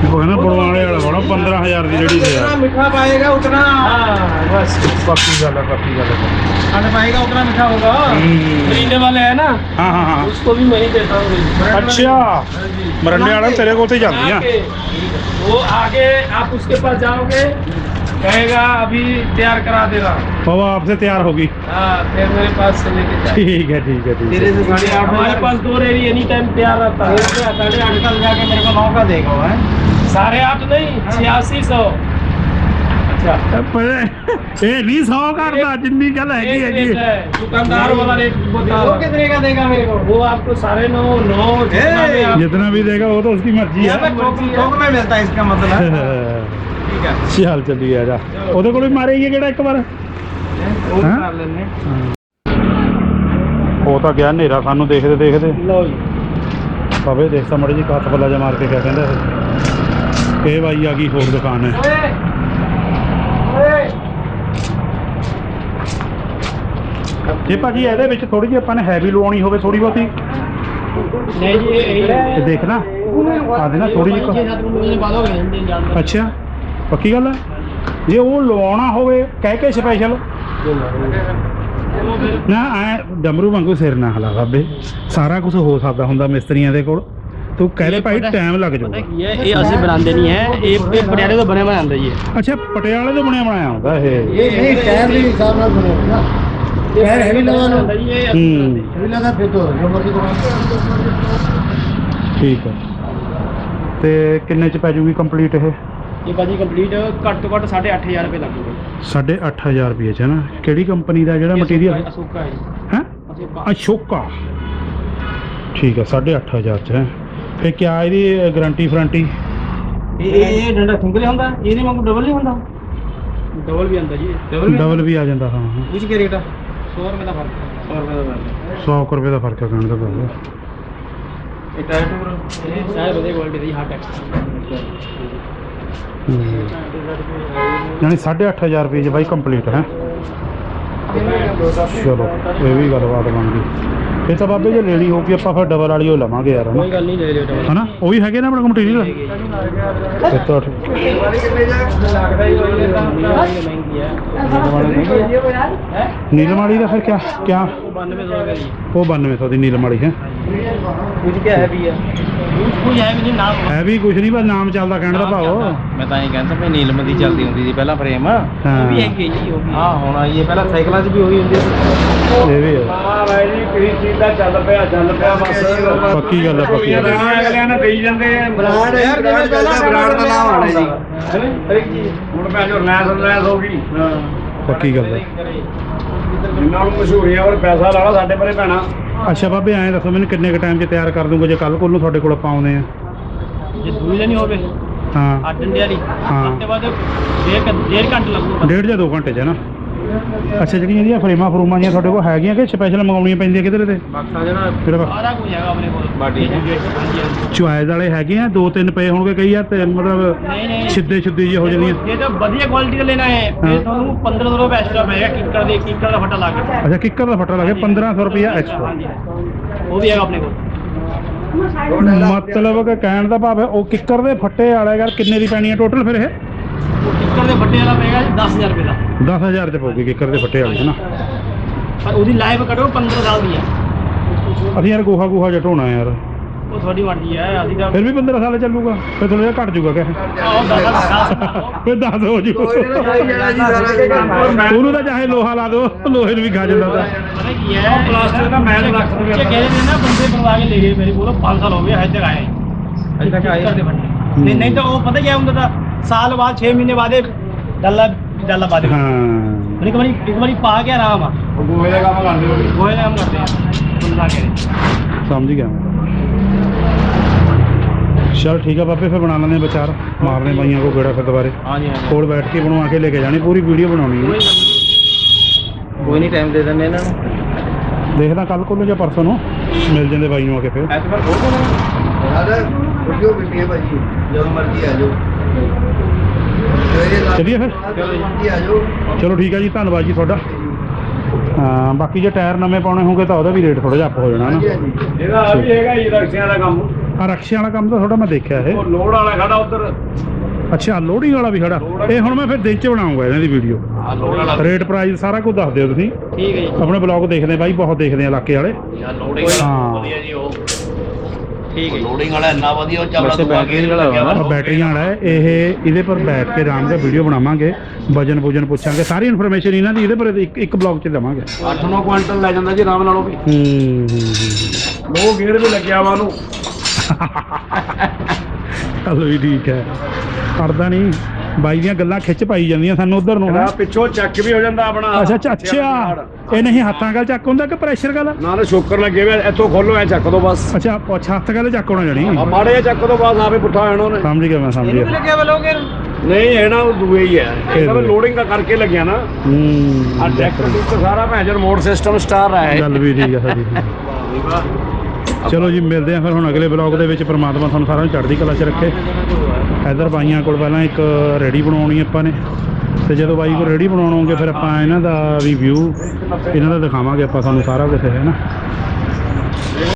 ਉਹ ਕਹਿੰਦਾ ਬਣਵਾਣੇ ਵਾਲਾ ਬਣਾ 15000 ਦੀ ਜਿਹੜੀ ਤੇ जितना ਆ मीठा पाएगा उतना हाँ बस ਪੱਕੀ ਗੱਲ ਹੈ ਪੱਕੀ ਗੱਲ ਹੈ खाने पाएगा उतना मीठा होगा हम्म। खरीदने वाले हैं ना ਹਾਂ ਹਾਂ ਹਾਂ उसको भी मैं ही देता हूँ रेडी। ਅੱਛਾ ਮਰੰਡੇ ਵਾਲਾ ਤੇਰੇ ਕੋਲ ਤੇ ਜਾਂਦੀਆਂ आगे वो आगे आप उसके पास जाओगे कहेगा अभी तैयार करा दे रहा हूँ ਉਹ ਆਪਸੇ ਤਿਆਰ ਹੋ ਗਈ हाँ फिर मेरे पास से लेके जाए ਠੀਕ ਹੈ ਠੀਕ ਹੈ ਠੀਕ तेरे ਹੈ से साढ़े आठ हमारे हजार पास दो रेडी एनी टाइम तैयार रहता है तेरे से साढ़े आठ का जाके मेरे को नौ का देगा वो है साढ़े आठ नहीं छियासी सौ अच्छा ਪਰ ਇਹ ਨਹੀਂ 100 ਕਰਦਾ ਜਿੰਨੀ ਗੱਲ ਹੈਗੀ एक ਹੈਗੀ रेट है दुकानदार वाला रेट बता वो रहा हूँ। कितने का देगा मेरे को वो आपको साढ़े नौ नौ जितना भी आप- जितना भी देगा वो तो उसकी मर्जी यहाँ पे है थोक थोक में मिलता है इसका मतलब ਠੀਕ ਹੈ ਸਿਆਲ ਚੱਲੀ ਆ ਇਹਦਾ ਉਹਦੇ ਕੋਲ ਵੀ ਮਾਰੇ ਹੀ ਕਿਹੜਾ ਇੱਕ ਵਾਰ ਉਹ ਕਰ ਲੈਣੇ ਉਹ ਤਾਂ ਗਿਆ ਹਨੇਰਾ ਸਾਨੂੰ ਦੇਖਦੇ ਦੇਖਦੇ ਲਓ ਜੀ ਸਭੇ ਦੇਖਦਾ ਮੜੀ ਜੀ ਕੱਤ ਪੱਲਾ ਜਾ ਮਾਰ ਕੇ ਕਿਆ ਕਹਿੰਦਾ ਇਹ। ਇਹ ਬਾਈ ਆ ਗਈ ਹੋਰ ਦੁਕਾਨ ਹੈ ਜੇ ਭਾਜੀ ਇਹਦੇ ਵਿੱਚ ਥੋੜੀ ਜਿਹੀ ਆਪਾਂ ਨੇ ਹੈਵੀ ਲਵਾਉਣੀ ਹੋਵੇ ਥੋੜੀ ਬਹੁਤੀ ਨਹੀਂ ਜੀ ਇਹ ਦੇਖਣਾ ਆਦੇ ਨਾ ਥੋੜੀ ਜਿਹੀ ਅੱਛਾ ਪੱਕੀ ਗੱਲ ਹੈ? ਜੇ ਉਹ ਲਵਾਉਣਾ ਹੋਵੇ ਕਹਿ ਕੇ ਸਪੈਸ਼ਲ ਨਾ ਐ ਡਮਰੂ ਵਾਂਗੂ ਸਿਰ ਨਾ ਹਲਾ ਬਾਬੇ। ਸਾਰਾ ਕੁਝ ਹੋ ਸਕਦਾ ਹੁੰਦਾ ਮਿਸਤਰੀਆਂ ਦੇ ਕੋਲ। ਤੂੰ ਕਹਿ ਲੈ ਭਾਈ ਟਾਈਮ ਲੱਗ ਜਾਊਗਾ। ਇਹ ਇਹ ਅਸੀਂ ਬਣਾਉਂਦੇ ਨਹੀਂ ਹੈ। ਇਹ ਪਟਿਆਲੇ ਤੋਂ ਬਣਿਆ ਬਣਾਉਂਦਾ ਜੀ ਇਹ। ਅੱਛਾ ਪਟਿਆਲੇ ਤੋਂ ਬਣਿਆ ਬਣਾਇਆ ਹੁੰਦਾ ਇਹ। ਨਹੀਂ ਟਾਇਰ ਦੇ ਹਿਸਾਬ ਨਾਲ ਬਣਾਓ ਨਾ ਟਾਇਰ ਹੈਵੀ ਲਗਾ ਲਓ ਇਹ ਅਸੀਂ ਲਗਾ ਫਿਰ ਤੋਂ ਜੋ ਮਰਜ਼ੀ ਕਰੋ ਠੀਕ ਹੈ। ਤੇ ਕਿੰਨੇ ਚ ਪੈ ਜੂਗੀ ਕੰਪਲੀਟ ਇਹ? ਇਹ ਭਾਜੀ ਕੰਪਲੀਟ ਘੱਟ ਤੋਂ ਘੱਟ 8.5000 ਰੁਪਏ ਲੱਗੂਗਾ 8500 ਰੁਪਏ ਚ ਹੈ ਨਾ? ਕਿਹੜੀ ਕੰਪਨੀ ਦਾ ਜਿਹੜਾ ਮਟੀਰੀਅਲ ਅਸ਼ੋਕਾ ਹੈ ਜੀ। ਹੈ? ਅਸ਼ੋਕਾ। ਅਸ਼ੋਕਾ। ਠੀਕ ਹੈ 8500 ਚ ਹੈ। ਫਿਰ ਕਿਆ ਇਹਦੀ ਗਾਰੰਟੀ ਫਰੰਟੀ? ਇਹ ਇਹ ਇਹ ਡੰਡਾ ਸਿੰਗਲ ਹੀ ਹੁੰਦਾ? ਇਹਦੇ ਵਾਂਗੂ ਡਬਲ ਨਹੀਂ ਹੁੰਦਾ? ਡਬਲ ਵੀ ਆਂਦਾ ਜੀ। ਡਬਲ ਵੀ ਆ ਜਾਂਦਾ ਹਾਂ ਹਾਂ। ਵਿੱਚ ਕੀ ਰੇਟ ਆ? 100 ਰੁਪਏ ਦਾ ਫ਼ਰਕ 100 ਰੁਪਏ ਦਾ ਫ਼ਰਕ 100 ਕੁ ਰੁਪਏ ਦਾ ਫ਼ਰਕ ਹੈ ਕਹਿਣ ਦਾ ਭਾਵ। ਇਹ ਟਾਇਰ ਟੂਰ ਇਹ ਸਾਰੇ ਵਧੀਆ ਕੁਆਲਿਟੀ ਦਾ ਜੀ ਹਾਰਡ ਟੈਕਸ ਯਾਨੀ 8.5000 ਰੁਪਏ ਜੀ ਬਾਈ ਕੰਪਲੀਟ ਹੈ। ਚਲੋ ਇਹ ਵੀ ਗੱਲਬਾਤ ਬਣ ਗਈ। ਇਹ ਤਾਂ ਬਾਬੇ ਜੇ ਲੈਣੀ ਹੋਊਗੀ ਆਪਾਂ ਫਿਰ ਡਬਲ ਵਾਲੀ ਉਹ ਲਵਾਂਗੇ ਯਾਰ ਕੋਈ ਗੱਲ ਨਹੀਂ ਲੈ ਲਿਓ ਡਬਲ ਹਨਾ? ਉਹ ਵੀ ਹੈਗੇ ਨਾ ਆਪਣੇ ਕੋਲ ਮਟੀਰੀਅਲ ਇਹ ਤਾਂ ਨੀਲਮਾਲੀ ਦਾ ਫਿਰ ਕਿਆ ਕਿਆ? 9200 ਦੀ ਨੀਲਮਾੜੀ ਹੈ। ਕੁਝ ਕਿਹਾ ਹੈ ਵੀ ਆ। ਕੁਝ ਹੈ ਵੀ ਨਹੀਂ ਨਾਮ ਹੈ ਵੀ ਕੁਛ ਨਹੀਂ ਬਸ ਨਾਮ ਚੱਲਦਾ ਕਹਿਣ ਦਾ ਭਾਵ। ਮੈਂ ਤਾਂ ਇਹ ਕਹਿੰਦਾ ਭਈ ਨੀਲਮ ਦੀ ਚੱਲਦੀ ਹੁੰਦੀ ਸੀ ਪਹਿਲਾਂ ਫਰੇਮ ਉਹ ਹਾਂ ਵੀ ਹੈਗੀ ਹੈ ਜੀ ਉਹ ਵੀ। ਹਾਂ ਹੁਣ ਆਈ ਹੈ ਪਹਿਲਾਂ ਸਾਈਕਲਾਂ 'ਚ ਵੀ ਉਹੀ ਹੁੰਦੀ ਸੀ। ਇਹ ਵੀ ਹੈ। ਹਾਂ ਬਾਈ ਜੀ ਕਿਹੜੀ ਚੀਜ਼ ਦਾ ਚੱਲ ਪਿਆ ਚੱਲ ਪਿਆ ਬਸ। ਪੱਕੀ ਗੱਲ ਹੈ ਪੱਕੀ ਗੱਲ ਹੈ। ਅਗਲਿਆਂ ਨੇ ਦੇਈ ਜਾਂਦੇ ਬਰਾੜ ਯਾਰ ਬਰਾੜ ਦਾ ਨਾਮ ਆਣਾ ਜੀ। ਹਰ ਇੱਕ ਚੀਜ਼ ਹੁਣ ਪੈ ਜੋ ਲੈਸ ਲੈਸ ਹੋ ਗਈ। ਹਾਂ। ਪੱਕੀ ਗੱਲ ਹੈ। ਜਿੰਨਾ ਨੂੰ ਮਸ਼ਹੂਰੀ ਆ ਪਰ ਪੈਸਾ ਲਾਣਾ ਸਾਡੇ ਪਰੇ ਪੈਣਾ। ਅੱਛਾ ਬਾਬੇ ਐਂ ਦੱਸੋ ਮੈਨੂੰ ਕਿੰਨੇ ਕ ਟਾਈਮ 'ਚ ਤਿਆਰ ਕਰ ਦੂੰਗਾ ਜੇ ਕੱਲ ਕੋਲ ਨੂੰ ਤੁਹਾਡੇ ਕੋਲ ਆਪਾਂ ਆਉਂਦੇ ਆ ਜੇ ਦੂਈ ਲੈਣੀ ਹੋਵੇ ਹਾਂ। ਅੱਠ ਡੰਡੇ ਵਾਲੀ ਹਾਂ। ਉਸ ਤੋਂ ਬਾਅਦ ਡੇਢ ਘੰ- ਡੇਢ ਘੰਟੇ ਲੱਗੂਗਾ। ਡੇਢ ਜਾਂ 2 ਘੰਟੇ 'ਚ ਹੈ ਨਾ। ਅੱਛਾ ਜਿਹੜੀਆਂ ਇਹਦੀਆਂ ਫਰੇਮਾਂ ਫਰੂਮਾਂ ਜੀਆਂ ਤੁਹਾਡੇ ਕੋਲ ਹੈਗੀਆਂ ਕਿ ਸਪੈਸ਼ਲ ਮੰਗਾਉਣੀਆਂ ਪੈਂਦੀਆਂ ਕਿਧਰੇ ਤੇ? ਬਕਸਾ ਜਿਹੜਾ ਸਾਰਾ ਕੁਝ ਹੈਗਾ ਆਪਣੇ ਕੋਲ। ਬਾਡੀ। ਚੁਆਇਸ ਵਾਲੇ ਹੈਗੇ ਆ ਦੋ ਤਿੰਨ ਪਏ ਹੋਣਗੇ ਕਈ ਆ ਤੇ ਮਤਲਬ ਸਿੱਧੇ ਸਿੱਧੇ ਜਿਹੇ ਹੋ ਜਾਂਦੀਆਂ। ਜੇ ਤਾਂ ਵਧੀਆ ਕੁਆਲਿਟੀ ਦਾ ਲੈਣਾ ਹੈ। ਫਿਰ ਤੁਹਾਨੂੰ 1500 ਰੁਪਏ ਐਕਸਟਰਾ ਪਏਗਾ ਕਿੱਕਰ ਦੇ ਕਿੱਕਰ ਦਾ ਫੱਟਾ ਲਾ ਕੇ। ਅੱਛਾ ਕਿੱਕਰ ਦਾ ਫੱਟਾ ਲੱਗੇ 1500 ਰੁਪਇਆ ਐਕਸਟਰਾ ਉਹ ਵੀ ਹੈਗਾ ਆਪਣੇ ਕੋਲ। ਮਤਲਬ ਕਿ ਕਹਿਣ ਦਾ ਭਾਵ ਹੈ ਉਹ ਕਿੱਕਰ ਦੇ ਫੱਟੇ ਵਾਲਾ ਯਾਰ ਕਿੰਨੇ ਦੀ ਪੈਣੀ ਹੈ ਟੋਟਲ ਫਿਰ ਇਹ? ਕਿੱਕਰ ਦੇ ਫੱਟੇ ਵਾਲਾ ਪਏਗਾ ਜੀ 10000 ਰੁਪਏ ਦਾ। 10000 ਚ ਪਊਗੀ ਕਿੱਕਰ ਦੇ ਫੱਟੇ ਵਾਲੀ ਹੈ ਨਾ? ਪਰ ਉਹਦੀ ਲਾਈਫ ਕੱਢੋ 15 ਸਾਲ ਦੀ ਹੈ ਅਸੀਂ ਯਾਰ ਗੋਹਾ ਗੋਹਾ ਜਿਹਾ ਢੋਣਾ ਯਾਰ। ਉਹ ਤੁਹਾਡੀ ਮਰਜ਼ੀ ਹੈ ਅਸੀਂ ਤਾਂ ਫਿਰ ਵੀ 15 ਸਾਲ ਚੱਲੂਗਾ ਫਿਰ ਥੋੜਾ ਜਿਹਾ ਘਟ ਜੂਗਾ ਕਿ ਆਹ ਦਸ ਸਾਲ ਫਿਰ 10 ਹੋ ਜੂ। ਉਹਨੂੰ ਤਾਂ ਚਾਹੇ ਲੋਹਾ ਲਾ ਦੋ ਲੋਹੇ ਨੂੰ ਵੀ ਖਾ ਜਾਂਦਾ ਤਾਂ। ਪਤਾ ਕੀ ਹੈ ਪਲਾਸਟਿਕ ਦਾ ਮੈਲ ਰੱਖ ਦਵੇ ਇਹ ਕਹਿੰਦੇ ਨੇ ਨਾ ਬੰਦੇ ਬਣਵਾ ਕੇ ਲੈ ਗਏ ਮੇਰੇ ਕੋਲ 5 ਸਾਲ ਹੋ ਗਏ ਹਜੇ ਤੱਕ ਆਏ। ਅਜੇ ਤੱਕ ਆਏ ਕਿੱਕਰ ਦੇ ਫੱਟੇ। ਨਹੀਂ ਨਹੀਂ ਤਾਂ ਉਹ ਪਤਾ ਕੀ ਹੁੰਦਾ ਤਾਂ ਸਾਲ ਬਾਅਦ 6 ਮਹੀਨੇ ਬਾਅਦ ਇਹ ਡੱਲਾ ਡੱਲਾ ਪਾ ਦੇ ਹਾਂ। ਇੱਕ ਵਾਰੀ ਇੱਕ ਵਾਰੀ ਪਾ ਕੇ ਆਰਾਮ ਆ। ਗੋਹੇ ਦਾ ਕੰਮ ਕਰਦੇ ਹੋ। ਗੋਏ ਨਾਮ ਕਰਦੇ ਆ। ਬੰਦਾ ਕੇ ਸਮਝ ਗਿਆ। ਮੈਂ ਚਲ ਠੀਕ ਆ ਬਾਬੇ ਫਿਰ ਬਣਾ ਲੈਂਦੇ ਹਾਂ ਵਿਚਾਰ। ਮਾਰਨੇ ਬਾਈਆਂ ਕੋ ਗੇੜਾ ਫਿਰ ਦੁਬਾਰੇ ਹਾਂਜੀ ਹਾਂਜੀ। ਕੋਲ ਬੈਠ ਕੇ ਬਣਵਾ ਕੇ ਲੈ ਕੇ ਜਾਣੀ ਪੂਰੀ ਵੀਡੀਓ ਬਣਾਉਣੀ ਹੈ। ਕੋਈ ਨਹੀਂ। ਟਾਈਮ ਦੇ ਦਿੰਦੇ ਇਹਨਾਂ ਨੂੰ। ਦੇਖਦਾ ਕੱਲ ਕੋਲ ਜਾਂ ਪਰਸੋਂ ਨੂੰ। ਮਿਲ ਜਾਂਦੇ ਬਾਈ ਨੂੰ ਆ ਕੇ ਫਿਰ। ਐਤਵਾਰ ਖੋਲ ਦੋ ਯਾਰ ਵੀਡੀਓ ਵੀ ਹੈ ਭਾਜੀ ਜਦੋਂ ਮਰਜ਼ੀ ਆ ਜਾਓ। ਚੱਲੀਏ ਫਿਰ? ਮਰਜ਼ੀ ਆ ਜਾਓ ਚਲੋ ਠੀਕ ਆ ਜੀ ਧੰਨਵਾਦ ਜੀ ਤੁਹਾਡਾ। ਹਾਂ ਬਾਕੀ ਜੇ ਟਾਇਰ ਨਵੇਂ ਪਾਉਣੇ ਹੋਣਗੇ ਤਾਂ ਉਹਦਾ ਵੀ ਰੇਟ ਥੋੜਾ ਜਿਹਾ ਅੱਪ ਹੋ ਜਾਣਾ ਨਾ। ਇਹਦਾ ਆ ਵੀ ਹੈਗਾ ਜੀ ਰਕਸ਼ਿਆਂ ਦਾ ਕੰਮ। ਆ ਰਕਸ਼ੇ ਵਾਲਾ ਕੰਮ ਤਾਂ ਥੋੜਾ ਮੈਂ ਦੇਖਿਆ ਇਹ। ਉਹ ਲੋਡ ਵਾਲਾ ਖੜਾ ਉਧਰ। ਅੱਛਾ ਲੋਡਿੰਗ ਵਾਲਾ ਵੀ ਖੜਾ। ਇਹ ਹੁਣ ਮੈਂ ਫਿਰ ਦਿਨ ਚ ਬਣਾਉਂਗਾ ਇਹਨਾਂ ਦੀ ਵੀਡੀਓ। ਆ ਲੋਡ ਵਾਲਾ। ਰੇਟ ਪ੍ਰਾਈਸ ਸਾਰਾ ਕੁਝ ਦੱਸ ਦਿਓ ਤੁਸੀਂ। ਠੀਕ ਹੈ ਜੀ। ਆਪਣੇ ਬਲੌਗ ਦੇਖਦੇ ਬਾਈ ਬਹੁਤ ਦੇਖਦੇ ਆ ਇਲਾਕੇ ਵਾਲੇ। ਲੋਡਿੰਗ ਹਾਂ। ਵਾਲਾ ਵਧੀਆ ਜੀ ਉਹ। ਠੀਕ ਹੈ। ਲੋਡਿੰਗ ਵਾਲਾ ਇੰਨਾ ਵਧੀਆ ਉਹ ਚੱਲਦਾ ਵੈਸੇ ਬੈਟਰੀ ਵਾਲਾ ਹੋਣਾ ਆ ਬੈਟਰੀਆਂ ਵਾਲਾ ਹੈ ਇਹ ਇਹਦੇ ਪਰ ਬੈਠ ਕੇ ਆਰਾਮ ਨਾਲ ਵੀਡੀਓ ਬਣਾਵਾਂਗੇ ਵਜਨ ਵੁਜਨ ਪੁੱਛਾਂਗੇ ਸਾਰੀ ਇਨਫੋਰਮੇਸ਼ਨ ਇਹਨਾਂ ਦੀ ਇਹਦੇ ਪਰ ਇੱਕ ਇੱਕ ਬਲੌਗ 'ਚ ਦੇਵਾਂਗੇ 8-9 ਕੁਇੰਟਲ ਲੈ ਜਾਂਦਾ ਜੀ ਆਰਾਮ ਨਾਲ ਉਹ ਵੀ। ਹੂੰ ਹੂੰ ਲੋ ਗੇਅਰ ਵੀ ਲੱਗਿਆ ਵਾ ਉਹਨੂੰ। ਚੱਲ ਵੀ ਠੀਕ ਹੈ। ਕਰਦਾ ਨਹੀਂ ਬਾਈ ਦੀਆਂ ਗੱਲਾਂ ਖਿੱਚ ਪਾਈ ਜਾਂਦੀਆਂ ਸਾਨੂੰ ਉਧਰ ਨੂੰ ਇਹਦਾ ਪਿੱਛੋਂ ਚੱਕ ਵੀ ਹੋ ਜਾਂਦਾ ਆਪਣਾ। ਅੱਛਾ ਅੱਛਾ ਅੱਛਾ। ਇਹ ਨਹੀਂ ਹੱਥਾਂ ਗੱਲ ਚੱਕ ਹੁੰਦਾ ਕਿ ਪ੍ਰੈਸ਼ਰ ਗੱਲ ਨਾ ਨਾ ਸ਼ੋਕਰ ਲੱਗੇ ਵੇ ਇੱਥੋਂ ਖੋਲੋ ਐ ਚੱਕ ਦੋ ਬਸ। ਅੱਛਾ ਅੱਛਾ ਹੱਥ ਗੱਲ ਚੱਕ ਹੋਣਾ ਜਾਣੀ। ਆ ਮਾੜੇ ਚੱਕ ਦੋ ਬਸ ਆਪੇ ਪੁੱਠਾ ਹੋ ਜਾਣਾ ਉਹਨੇ। ਸਮਝ ਗਿਆ ਮੈਂ ਸਮਝ ਗਿਆ। ਲੱਗਿਆ ਬਲੋਗੇ ਨਹੀਂ ਇਹ ਨਾ ਉਹ ਦੂਏ ਹੀ ਹੈ ਇਹ ਤਾਂ। ਲੋਡਿੰਗ ਦਾ ਕਰਕੇ ਲੱਗਿਆ ਨਾ। ਹੂੰ ਆ ਡੈਕ ਤੇ ਸਾਰਾ ਭੈਂਜਰ ਮੋਡ ਸਿਸਟਮ ਸਟਾਰ ਹੈ ਗੱਲ ਵੀ ਠੀਕ ਹੈ ਸਾਡੀ। ਚਲੋ ਜੀ ਮਿਲਦੇ ਆ ਫਿਰ ਹੁਣ ਅਗਲੇ ਬਲੌਗ ਦੇ ਵਿੱਚ ਪ੍ਰਮਾਤਮਾ ਤੁਹਾਨੂੰ ਸਾਰਿਆਂ ਨੂੰ ਚੜ੍ਹਦੀ ਕਲਾ 'ਚ ਰੱਖੇ। ਇਧਰ ਬਾਈਆਂ ਕੋਲ ਪਹਿਲਾਂ ਇੱਕ ਰੈਡੀ ਬਣਾਉਣੀ ਆਪਾਂ ਨੇ। ਤੇ ਜਦੋਂ ਬਾਈ ਕੋਲ ਰੈਡੀ ਬਣਾਉਣੋਗੇ, ਫਿਰ ਆਪਾਂ ਇਹਨਾਂ ਦਾ ਵੀ ਵਿਊ ਇਹਨਾਂ ਦਾ ਦਿਖਾਵਾਂਗੇ ਆਪਾਂ ਤੁਹਾਨੂੰ ਸਾਰਾ ਕੁਝ ਹੈ ਨਾ?